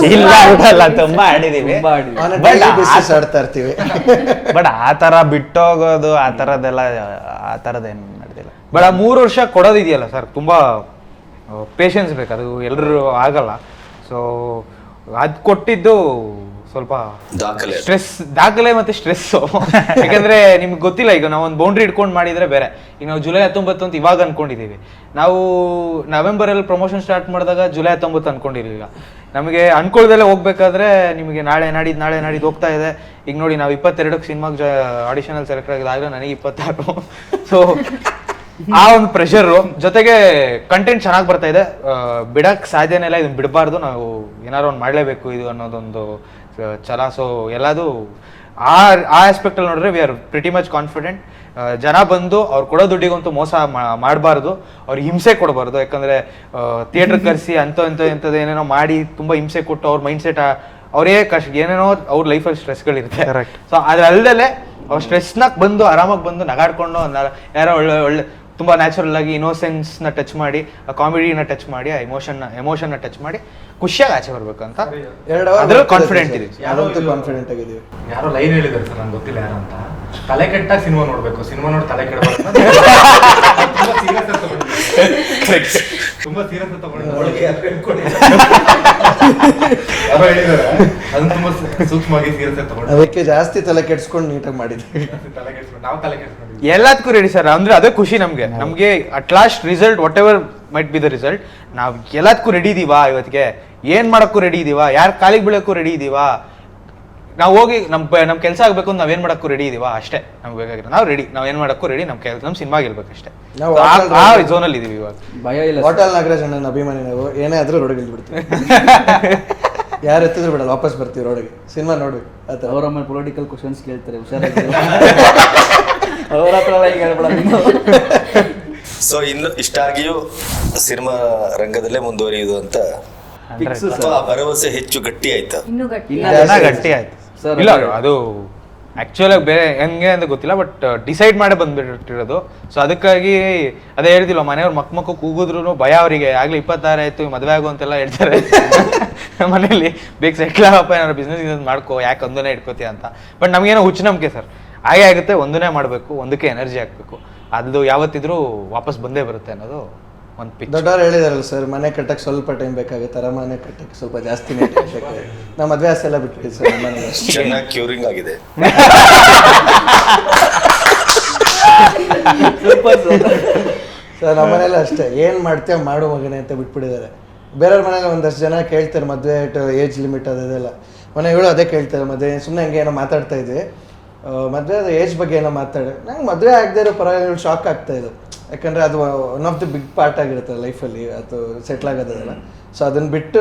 ಇಲ್ಲ ಅಂತಲ್ಲ ತುಂಬಾ ಆಡಿದೀವಿ. ಆಡ್ತಾ ಇರ್ತೀವಿ ಬಟ್ ಆ ಥರ ಬಿಟ್ಟೋಗೋದು ಆ ಥರದ್ದೆಲ್ಲ ಆ ಥರದ್ದೇನು ನಡೆದಿಲ್ಲ. ಬಟ್ ಆ ಮೂರು ವರ್ಷ ಕೊಡೋದಿದೆಯಲ್ಲ ಸರ್ ತುಂಬಾ ಪೇಷನ್ಸ್ ಬೇಕು. ಅದು ಎಲ್ಲರೂ ಆಗಲ್ಲ. ಸೊ ಅದು ಕೊಟ್ಟಿದ್ದು ಸ್ವಲ್ಪ ದಾಖಲೆ. ಸ್ಟ್ರೆಸ್ ದಾಖಲೆ ಮತ್ತೆ ಸ್ಟ್ರೆಸ್ ಯಾಕಂದ್ರೆ ನಿಮ್ಗೆ ಗೊತ್ತಿಲ್ಲ ಈಗ ನಾವು ಒಂದು ಬೌಂಡ್ರಿ ಇಟ್ಕೊಂಡು ಮಾಡಿದ್ರೆ ಬೇರೆ. ಈಗ ನಾವು ಜುಲೈ ಹತ್ತೊಂಬತ್ತು ಅಂತ ಇವಾಗ ಅನ್ಕೊಂಡಿದೀವಿ. ನಾವು ನವೆಂಬರ್ ಅಲ್ಲಿ ಪ್ರಮೋಷನ್ ಸ್ಟಾರ್ಟ್ ಮಾಡಿದಾಗ ಜುಲೈ ಹತ್ತೊಂಬತ್ತು ಅನ್ಕೊಂಡಿರ್ಲಿಲ್ಲ ನಮಗೆ ಅನ್ಕೊಳ್ದಲ್ಲೇ ಹೋಗ್ಬೇಕಾದ್ರೆ ನಿಮಗೆ ನಾಳೆ ನಾಡಿದ್ದು ನಾಳೆ ನಾಡಿದ್ದು ಹೋಗ್ತಾ ಇದೆ. ಈಗ ನೋಡಿ ನಾವು ಇಪ್ಪತ್ತೆರಡಕ್ಕೆ ಸಿನಿಮಾಗೆ ಜ ಆಡಿಷನಲ್ ಸೆಲೆಕ್ಟ್ ಆದರೆ ನನಗೆ ಇಪ್ಪತ್ತಾರು. ಸೊ ಆ ಒಂದು ಪ್ರೆಷರು ಜೊತೆಗೆ ಕಂಟೆಂಟ್ ಚೆನ್ನಾಗಿ ಬರ್ತಾ ಇದೆ. ಬಿಡಕ್ಕೆ ಬಿಡಕ್ ಸಾಧ್ಯನೇ ಇಲ್ಲ ಇದನ್ನ ಬಿಡಬಾರ್ದು. ನಾವು ಏನಾರು ಒಂದು ಮಾಡಲೇಬೇಕು ಇದು ಅನ್ನೋದೊಂದು ಛಲ ಸೊ ಎಲ್ಲದು ಆ ಆ ಆಸ್ಪೆಕ್ಟ್ ಅಲ್ಲಿ ನೋಡಿದ್ರೆ we are pretty much confident ಜನ ಬಂದು ಅವ್ರು ಕೊಡೋ ದುಡ್ಡಿಗಂತೂ ಮೋಸ ಮಾಡಬಾರ್ದು. ಅವ್ರಿಗೆ ಹಿಂಸೆ ಕೊಡಬಾರ್ದು. ಯಾಕಂದ್ರೆ ಥಿಯೇಟರ್ ಕರೆಸಿ ಅಂತ ಇಂಥ ಇಂಥದ್ದು ಏನೇನೋ ಮಾಡಿ ತುಂಬ ಹಿಂಸೆ ಕೊಟ್ಟು ಅವ್ರ ಮೈಂಡ್ ಸೆಟ್ ಅವರೇ ಕಷ್ಟ ಏನೇನೋ ಅವ್ರ ಲೈಫಲ್ಲಿ ಸ್ಟ್ರೆಸ್ಗಳಿರುತ್ತೆ ಇರುತ್ತೆ ಸೊ ಅದ್ರಲ್ದಲೆ ಅವ್ರ ಸ್ಟ್ರೆಸ್ನ ಬಂದು ಆರಾಮಾಗಿ ಬಂದು ನಗಾಡ್ಕೊಂಡು ಯಾರೋ ಒಳ್ಳೆ ಒಳ್ಳೆ ತುಂಬ ನ್ಯಾಚುರಲ್ ಆಗಿ ಇನೋಸೆನ್ಸ್ನ ನ ಟಚ್ ಮಾಡಿ ಆ ಕಾಮಿಡಿನ ಟಚ್ ಮಾಡಿ ಆ ಎಮೋಷನ್ ಎಮೋಷನ್ನ ನ ಟಚ್ ಮಾಡಿ ಖುಷಿಯಾಗಿ ಆಚೆ ಬರ್ಬೇಕು ಅಂತ ಎರಡು ಅದ್ರಲ್ಲಿ ಕಾನ್ಫಿಡೆಂಟ್ ಇದೀವಿ. ಕಾನ್ಫಿಡೆಂಟ್ ಆಗಿದೀವಿ ಯಾರೋ ಲೈನ್ ಹೇಳಿದಾರೆ ಸರ್ ನಂಗೆ ಗೊತ್ತಿಲ್ಲ ಯಾರು ಅಂತ. ತಲೆ ಕೆಟ್ಟಾಗ ಸಿನಿಮಾ ನೋಡ್ಬೇಕು ಸಿನಿಮಾ ನೋಡಿ ತಲೆ ಕೆಡಬಾರ್ದು ತುಂಬಾ ಸೀರಿಯಸ್ ತಗೊಂಡು ಯಾರೋ ಹೇಳಿದಾರೆ ಅದನ್ನ ತುಂಬಾ ಸೂಕ್ಷ್ಮವಾಗಿ ಸೀರಿಯಸ್ ತಗೊಂಡು ಅದಕ್ಕೆ ಜಾಸ್ತಿ ತಲೆ ಕೆಡ್ಸ್ಕೊಂಡು ನೀಟಾಗಿ ಮಾಡಿದ್ವಿ ತಲೆ ಕೆಡಿಸ್ಕೊಂಡು ನಾವು ತಲೆ ಕೆಡಿಸ್ಕೊಂಡಿದ್ವಿ. ಎಲ್ಲದಕ್ಕೂ ರೆಡಿ ಸರ್ ಅಂದ್ರೆ ಅದೇ ಖುಷಿ ನಮ್ಗೆ. ನಮ್ಗೆ at last result whatever might be the result ನಾವು ಎಲ್ಲದಕ್ಕೂ ರೆಡಿ ಇದೀವಾ ಇವತ್ತಿಗೆ. ಏನ್ ಮಾಡೋಕ್ಕೂ ರೆಡಿ ಇದೀವಾ? ಯಾರ ಕಾಲಿಗೆ ಬೀಳಕ್ಕೂ ರೆಡಿ ಇದೀವಾ? ನಾವು ಹೋಗಿ ನಮ್ ಪ- ನಮ್ ಕೆಲಸ ಆಗ್ಬೇಕು ಅಂತ ನಾವೇನು ಮಾಡಕ್ಕೂ ರೆಡಿ ಇದೀವಾ? ಅಷ್ಟೇ. ನಮ್ಗೆ ಬೇಕಾಗಿರೋ ನಾವು ರೆಡಿ ನಾವ್ ಏನ್ ಮಾಡಕ್ಕೂ ರೆಡಿ ನಮ್ ಕೆಲಸ ನಮ್ ಸಿನಿಮಾ ಗೆಲ್ಬೇಕು ಅಷ್ಟೇ. ನಾವು ಆ- ಅಲ್ಲಿ ಇದೀವಿ ಇವಾಗ. ಭಯ ಇಲ್ಲ ಹೋಟೆಲ್ ನಾಗರಾಜ್ ಅಣ್ಣನ ಅಭಿಮಾನಿ ನಾವು. ಏನೇ ಆದ್ರೂ ರೋಡಿಗೆ ಬಿಡ್ತೀವಿ ಯಾರು ಎತ್ತಿದ್ರು ಬಿಡಲ್ಲ ವಾಪಸ್ ಬರ್ತೀವಿ ರೋಡಿಗೆ ಸಿನಿಮಾ ನೋಡಿ ಅತ್ತ ಅವ್ರ ಆಮೇಲೆ ಪೊಲಿಟಿಕಲ್ ಕ್ವಶನ್ಸ್ ಕೇಳ್ತಾರೆ ಹುಷಾರಾಗಿ. ಅವ್ರ ಹತ್ರ ಎಲ್ಲ ಈಗ ಸೊ ಇನ್ನು ಇಷ್ಟಾಗಿಯೂ ಸಿನಿಮಾ ರಂಗದಲ್ಲೇ ಮುಂದುವರಿಯುವುದು ಅಂತ ಫಿಕ್ಸ್ ಅಥವಾ ಆ ಭರವಸೆ ಹೆಚ್ಚು ಗಟ್ಟಿ ಆಯ್ತು? ಇನ್ನೂ ಗಟ್ಟಿ ಆಯ್ತು. ಸರ್ ಇಲ್ಲ ಅದು ಆಕ್ಚುಲಿ ಆಗಿ ಬೇರೆ ಹೆಂಗೆ ಅಂತ ಗೊತ್ತಿಲ್ಲ ಬಟ್ ಡಿಸೈಡ್ ಮಾಡೇ ಬಂದ್ಬಿಟ್ಟಿರೋದು. ಸೊ ಅದಕ್ಕಾಗಿ ಅದೇ ಹೇಳ್ತಿಲ್ಲ ಮನೆಯವ್ರು ಮಕ್ ಮಕ್ಕ ಕೂಗಿದ್ರು ಭಯ ಅವರಿಗೆ. ಆಗ್ಲಿ ಇಪ್ಪತ್ತಾರು ಆಯ್ತು ಮದುವೆ ಆಗು ಅಂತೆಲ್ಲ ಹೇಳ್ತಾರೆ. ಮನೇಲಿ ಬೇಗ ಸೆಟ್ಲ್ ಆಗಪ್ಪ ಏನಾದ್ರು ಬಿಸ್ನೆಸ್ ಗಿಸ್ನೆಸ್ ಮಾಡ್ಕೋ ಯಾಕೆ ಒಂದನೇ ಇಟ್ಕೋತೀಯ ಅಂತ. ಬಟ್ ನಮಗೇನೋ ಹುಚ್ಚು ನಂಬಿಕೆ ಸರ್ ಹಾಗೆ ಆಗುತ್ತೆ ಒಂದನೇ ಮಾಡಬೇಕು ಒಂದಕ್ಕೆ ಎನರ್ಜಿ ಹಾಕ್ಬೇಕು. ಅದು ಯಾವತ್ತಿದ್ರೂ ವಾಪಸ್ ಬಂದೇ ಬರುತ್ತೆ ಅನ್ನೋದು ಒಂದು ಪಿಚ್ ದೊಡ್ಡವ್ರು ಹೇಳಿದಾರಲ್ಲ ಸರ್ ಮನೆ ಕಟ್ಟಕ್ಕೆ ಸ್ವಲ್ಪ ಟೈಮ್ ಬೇಕಾಗುತ್ತೆ ಅರಮನೆ ಕಟ್ಟಕ್ಕೆ ಸ್ವಲ್ಪ ಜಾಸ್ತಿ ನಾವು ಮದುವೆ ಆಸೆ ಎಲ್ಲ ಬಿಟ್ಬಿಡಿ ಸರ್ ನಮ್ಮ ಚೆನ್ನಾಗಿ ಕ್ಯೂರಿಂಗ್ ಆಗಿದೆ. ಸರ್ ನಮ್ಮ ಮನೇಲಿ ಅಷ್ಟೇ. ಏನು ಮಾಡ್ತೀಯ ಮಾಡು ಮಗನೆ ಅಂತ ಬಿಟ್ಬಿಟ್ಟಿದ್ದಾರೆ. ಬೇರೆಯವ್ರ ಮನೇಲಿ ಒಂದಷ್ಟು ಜನ ಕೇಳ್ತಾರೆ ಮದುವೆ ಏಜ್ ಲಿಮಿಟ್ ಅದೆಲ್ಲ ಮನೆ ಹೇಳು ಅದೇ ಕೇಳ್ತಾರೆ ಮದುವೆ. ಸುಮ್ಮನೆ ಹಂಗೆ ಏನೋ ಮಾತಾಡ್ತಾ ಇದ್ವಿ. ಮದುವೆ ಅದು ಏಜ್ ಬಗ್ಗೆ ಏನೋ ಮಾತಾಡಿ. ನಂಗೆ ಮದುವೆ ಆಗದೆ ಇರೋ ಪರವಾಗಿಲ್ಲ ಶಾಕ್ ಆಗ್ತಾ ಇದೆ. ಯಾಕಂದರೆ ಅದು one of the big part ಆಗಿರುತ್ತೆ ಲೈಫಲ್ಲಿ ಅದು ಸೆಟ್ಲ್ ಆಗೋದಲ್ಲ. ಸೊ ಅದನ್ನ ಬಿಟ್ಟು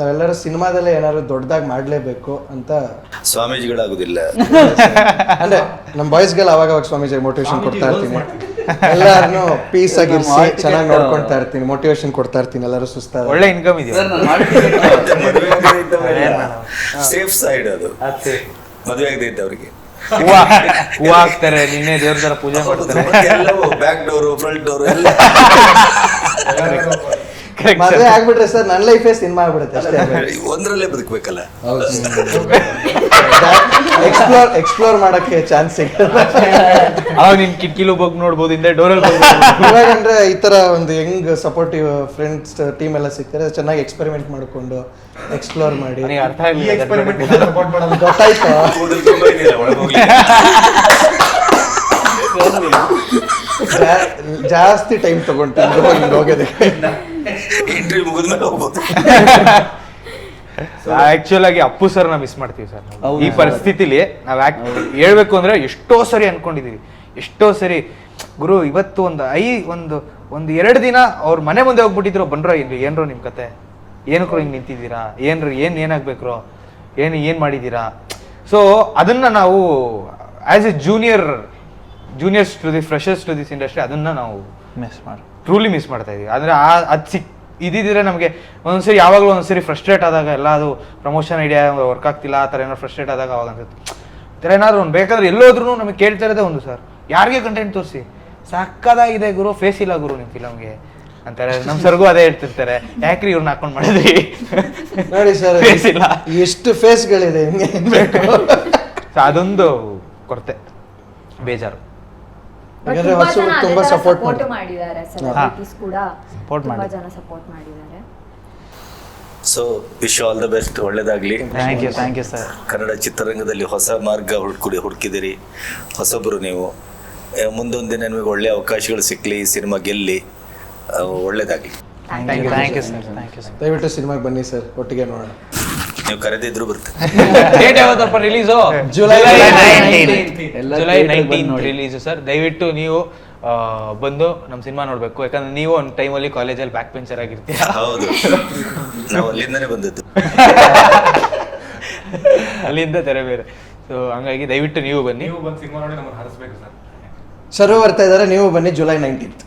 ನಾವೆಲ್ಲರೂ ಸಿನಿಮಾದಲ್ಲೇ ಏನಾದ್ರು ದೊಡ್ಡದಾಗಿ ಮಾಡಲೇಬೇಕು ಅಂತ ಸ್ವಾಮೀಜಿಗಳಾಗುದಿಲ್ಲ. ಅಂದ್ರೆ ನಮ್ಮ ಬಾಯ್ಸ್ಗೆಲ್ಲ ಅವಾಗ ಅವಾಗ ಸ್ವಾಮೀಜಿ ಮೋಟಿವೇಶನ್ ಕೊಡ್ತಾ ಇರ್ತೀನಿ. ಎಲ್ಲಾರನು ಪೀಸ್ ಆಗಿ ಚೆನ್ನಾಗಿ ನೋಡ್ಕೊಳ್ತಾ ಇರ್ತೀನಿ ಮೋಟಿವೇಶನ್ ಕೊಡ್ತಾ ಇರ್ತೀನಿ ಎಲ್ಲರೂ ಸುಸ್ತಾ ಒಳ್ಳೆ ಇನ್ಕಮ್ ಇದೆ ಸರ್ ನಾನು ಮಾಡಿದ್ದೀನಿ ಸೇಫ್ ಸೈಡ್ ಅದು. ಮದುವೆ ಆಗದೆ ಇದ್ದವರಿಗೆ. ಹೂವ ಹೂವ ಹಾಕ್ತಾರೆ ನಿನ್ನೆ ದೇವ್ರ ತರ ಪೂಜೆ ಮಾಡ್ತಾರೆ. ಎಲ್ಲವೂ ಬ್ಯಾಕ್ ಡೋರ್ ಫ್ರಂಟ್ ಡೋರ್ ಎಲ್ಲ. ಮದುವೆ ಆಗ್ಬಿಟ್ರೆ ಸರ್ ನನ್ನ ಲೈಫೇ ಸಿನಿಮಾ ಆಗ್ಬಿಡುತ್ತೆ ಅಷ್ಟೇ. ಒಂದ್ರಲ್ಲೇ ಬದುಕಬೇಕಲ್ಲ. ಎಕ್ಸ್ಪ್ಲೋರ್ ಎಕ್ಸ್ಪ್ಲೋರ್ ಮಾಡಕ್ಕೆ ಚಾನ್ಸ್ ಸಿಗ್ತದೆ ಅವಾಗ ನಿನ್ ಕಿಟಕಿಲು ಹೋಗಿ ನೋಡ್ಬೋದು ಹಿಂದೆ ಡೋರಲ್ಲಿ ಇವಾಗ ಅಂದ್ರೆ ಈ ತರ ಒಂದು ಹೆಂಗ್ ಸಪೋರ್ಟಿವ್ ಫ್ರೆಂಡ್ಸ್ ಟೀಮ್ ಎಲ್ಲ ಸಿಗ್ತಾರೆ ಚೆನ್ನಾಗಿ ಎಕ್ಸ್ಪೆರಿಮೆಂಟ್ ಮಾಡ್ಕೊಂಡು ಎಕ್ಸ್ಪ್ಲೋರ್ ಮಾಡಿ. ನನಗೆ ಅರ್ಥ ಗೊತ್ತಾಯ್ತಾ. ಜಾ- ಜಾಸ್ತಿ ಟೈಮ್ ತಗೊಂಡು ಹಿಂಗ್ ಹೋಗೋದಕ್ಕೆ. ಇಂಟರ್ವ್ಯೂ ಮುಗಿದ್ಮೇಲೆ ಹೋಗ್ಬೋದು. ಆಕ್ಚುಲ್ ಆಗಿ ಅಪ್ಪು ಸರ್ ನಾ ಮಿಸ್ ಮಾಡ್ತೀವಿ ಸರ್ ಈ. ಪರಿಸ್ಥಿತಿಲಿ ನಾವು ಹೇಳ್ಬೇಕು ಅಂದ್ರೆ ಎಷ್ಟೋ ಸರಿ ಅನ್ಕೊಂಡಿದೀವಿ. ಎಷ್ಟೋ ಸರಿ ಗುರು ಇವತ್ತು ಒಂದು ಐ ಒಂದು ಒಂದು ಎರಡು ದಿನ ಅವ್ರ ಮನೆ ಮುಂದೆ ಹೋಗ್ಬಿಟ್ಟಿದ್ರು ಬಂದ್ರ ಇಲ್ಲಿ ಏನ್ರೋ ನಿಮ್ ಕತೆ? ಏನಕ್ರ ಹಿಂಗ್ ನಿಂತಿದ್ದೀರಾ? ಏನ್ರ ಏನ್ ಏನಾಗ್ಬೇಕ್ರೋ? ಏನು ಏನ್ ಮಾಡಿದೀರಾ ಸೊ ಅದನ್ನ ನಾವು as a junior juniors to the freshers to this industry ಅದನ್ನ ನಾವು ಮಿಸ್ ಮಾಡಿ. ಟ್ರೂಲಿ ಮಿಸ್ ಮಾಡ್ತಾ ಇದೀವಿ. ಅಂದ್ರೆ ಆ ಅದು ಸಿಕ್ ಇದಿದ್ರೆ ನಮಗೆ ಒಂದೊಂದ್ಸರಿ ಯಾವಾಗಲೂ ಒಂದೊಂದ್ಸರಿ ಫ್ರಸ್ಟ್ರೇಟ್ ಆದಾಗ ಎಲ್ಲ ಅದು ಪ್ರಮೋಷನ್ ಐಡಿಯಾ ವರ್ಕ್ ಆಗ್ತಿಲ್ಲ ಆ ಥರ ಏನೋ ಫ್ರಸ್ಟ್ರೇಟ್ ಆದಾಗ ಅವಾಗ ಅನ್ಸುತ್ತೆ. ಥರ ಏನಾದರೂ ಒಂದು ಬೇಕಾದ್ರೆ ಎಲ್ಲೋದ್ರೂ ನಮಗೆ ಕೇಳ್ತಾ ಇರೋದೇ ಒಂದು ಸರ್ ಯಾರಿಗೆ ಕಂಟೆಂಟ್ ತೋರಿಸಿ? ಸಕ್ಕದಾಗಿದೆ ಗುರು ಫೇಸ್ ಇಲ್ಲ ಗುರು ನಿಮ್ಮ ಫಿಲಮ್ಗೆ ಅಂತಾರೆ. ನಮ್ಮ ಸರ್ಗೂ ಅದೇ ಹೇಳ್ತಿರ್ತಾರೆ. ಯಾಕ್ರಿ ಇವ್ರನ್ನ ಹಾಕೊಂಡು ಮಾಡಿದ್ರಿ? ನೋಡಿ ಸರ್ ಫೇಸ್ ಇಲ್ಲ. ಎಷ್ಟು ಫೇಸ್ಗಳಿದೆ ಹಿಂಗೆ ಅದೊಂದು ಕೊರತೆ. ಬೇಜಾರು. ಯಾಕಂದ್ರೆ ಹಸು ತುಂಬಾ ಸಪೋರ್ಟ್ ಸಪೋರ್ಟ್ ಮಾಡಿ ಮಾಡಿದ್ದಾರೆ ಸೆಲೆಬ್ರಿಟೀಸ್ ಕೂಡ. Support ತುಂಬಾ ಮಾಡಿ. ಜನ ಸಪೋರ್ಟ್ ಮಾಡಿದ್ದಾರೆ. So wish all the best ಒಳ್ಳೇದಾಗ್ಲಿ. Thank you thank you sir Kannada ಚಿತ್ರರಂಗದಲ್ಲಿ ಹೊಸ ಮಾರ್ಗ ಹುಡುಕಿ ಹುಡುಕಿದಿರಿ. ಹೊಸಬರು ನೀವು. ಮುಂದೊಂದು ದಿನ ನಿಮಗೆ ಒಳ್ಳೆ ಅವಕಾಶಗಳು ಸಿಕ್ಕಲಿ ಈ ಸಿನಿಮಾ ಗೆಲ್ಲಿ ಒಳ್ಳೇದಾಗಲಿ ಒಳ್ಳೇದಾಗ್ಲಿ. Thank you thank you sir thank you sir ದಯವಿಟ್ಟು ಸಿನಿಮಾಗೆ ಬನ್ನಿ ಸರ್ ಒಟ್ಟಿಗೆ ನೋಡೋಣ. ನೀವು ಕರೆದಿದ್ರು ಬರ್ತದೆ date ಯಾವತ್ತಪ್ಪ release July July nineteen. Release sir ದಯವಿಟ್ಟು ನೀವು ಆ, ಬಂದು ನಮ್ಮ ಸಿನಿಮಾ ನೋಡಬೇಕು. ಯಾಕಂದ್ರೆ ನೀವು ಒಂದು ಟೈಮಲ್ಲಿ ಕಾಲೇಜಲ್ಲಿ ಬ್ಯಾಕ್ ಪೆಂಚರ್ ಆಗಿರ್ತೀರ. ಹೌದು. ನಾವು ಅಲ್ಲಿಂದನೇ ಬಂದದ್ದು. ಅಲ್ಲಿಂದ ತೆರೆ ಬೇರೆ. ಸೊ ಹಂಗಾಗಿ ದಯವಿಟ್ಟು ನೀವು ಬನ್ನಿ. ನೀವು ಬಂದು ಸಿನಿಮಾ ನೋಡಿ ನಮ್ಮನ್ನು ಹರಿಸ್ಬೇಕು ಸರ್ ಸರ್ವ ಬರ್ತಾ ಇದ್ದಾರೆ ನೀವು ಬನ್ನಿ ಜುಲೈ ನೈನ್ಟೀನ್ತ್